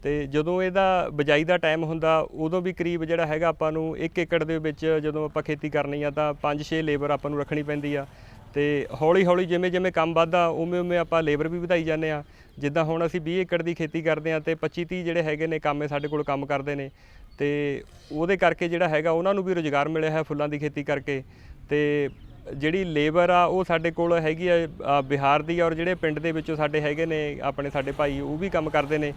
ਤੇ ਜਦੋਂ ਇਹਦਾ ਬਿਜਾਈ ਦਾ ਟਾਈਮ ਹੁੰਦਾ, ਉਦੋਂ ਵੀ ਕਰੀਬ ਜਿਹੜਾ ਹੈਗਾ ਆਪਾਂ ਨੂੰ 1 ਏਕੜ ਦੇ ਵਿੱਚ ਜਦੋਂ ਆਪਾਂ ਖੇਤੀ ਕਰਨੀ ਆ ਤਾਂ 5-6 ਲੇਬਰ ਆਪਾਂ ਨੂੰ ਰੱਖਣੀ ਪੈਂਦੀ ਆ। ਤੇ ਹੌਲੀ ਹੌਲੀ ਜਿਵੇਂ ਜਿਵੇਂ ਕੰਮ ਵੱਧਦਾ ਉਵੇਂ ਉਵੇਂ ਆਪਾਂ ਲੇਬਰ ਵੀ ਵਧਾਈ ਜਾਂਦੇ ਆ। ਜਿੱਦਾਂ ਹੁਣ ਅਸੀਂ 20 ਏਕੜ ਦੀ ਖੇਤੀ ਕਰਦੇ ਆ ਤੇ 25 30 ਜਿਹੜੇ ਹੈਗੇ ਨੇ ਕਾਮੇ ਸਾਡੇ ਕੋਲ ਕੰਮ ਕਰਦੇ ਨੇ। ਤੇ ਉਹਦੇ ਕਰਕੇ ਜਿਹੜਾ ਹੈਗਾ ਉਹਨਾਂ ਨੂੰ ਵੀ ਰੋਜ਼ਗਾਰ ਮਿਲਿਆ ਹੈ ਫੁੱਲਾਂ ਦੀ ਖੇਤੀ ਕਰਕੇ। ਤੇ ਜਿਹੜੀ ਲੇਬਰ ਆ, ਉਹ ਸਾਡੇ ਕੋਲ ਹੈਗੀ ਆ ਬਿਹਾਰ ਦੀ ਔਰ ਜਿਹੜੇ ਪਿੰਡ ਦੇ ਵਿੱਚੋਂ ਸਾਡੇ ਹੈਗੇ ਨੇ, ਆਪਣੇ ਸਾਡੇ ਭਾਈ, ਉਹ ਵੀ ਕੰਮ ਕਰਦੇ ਨੇ।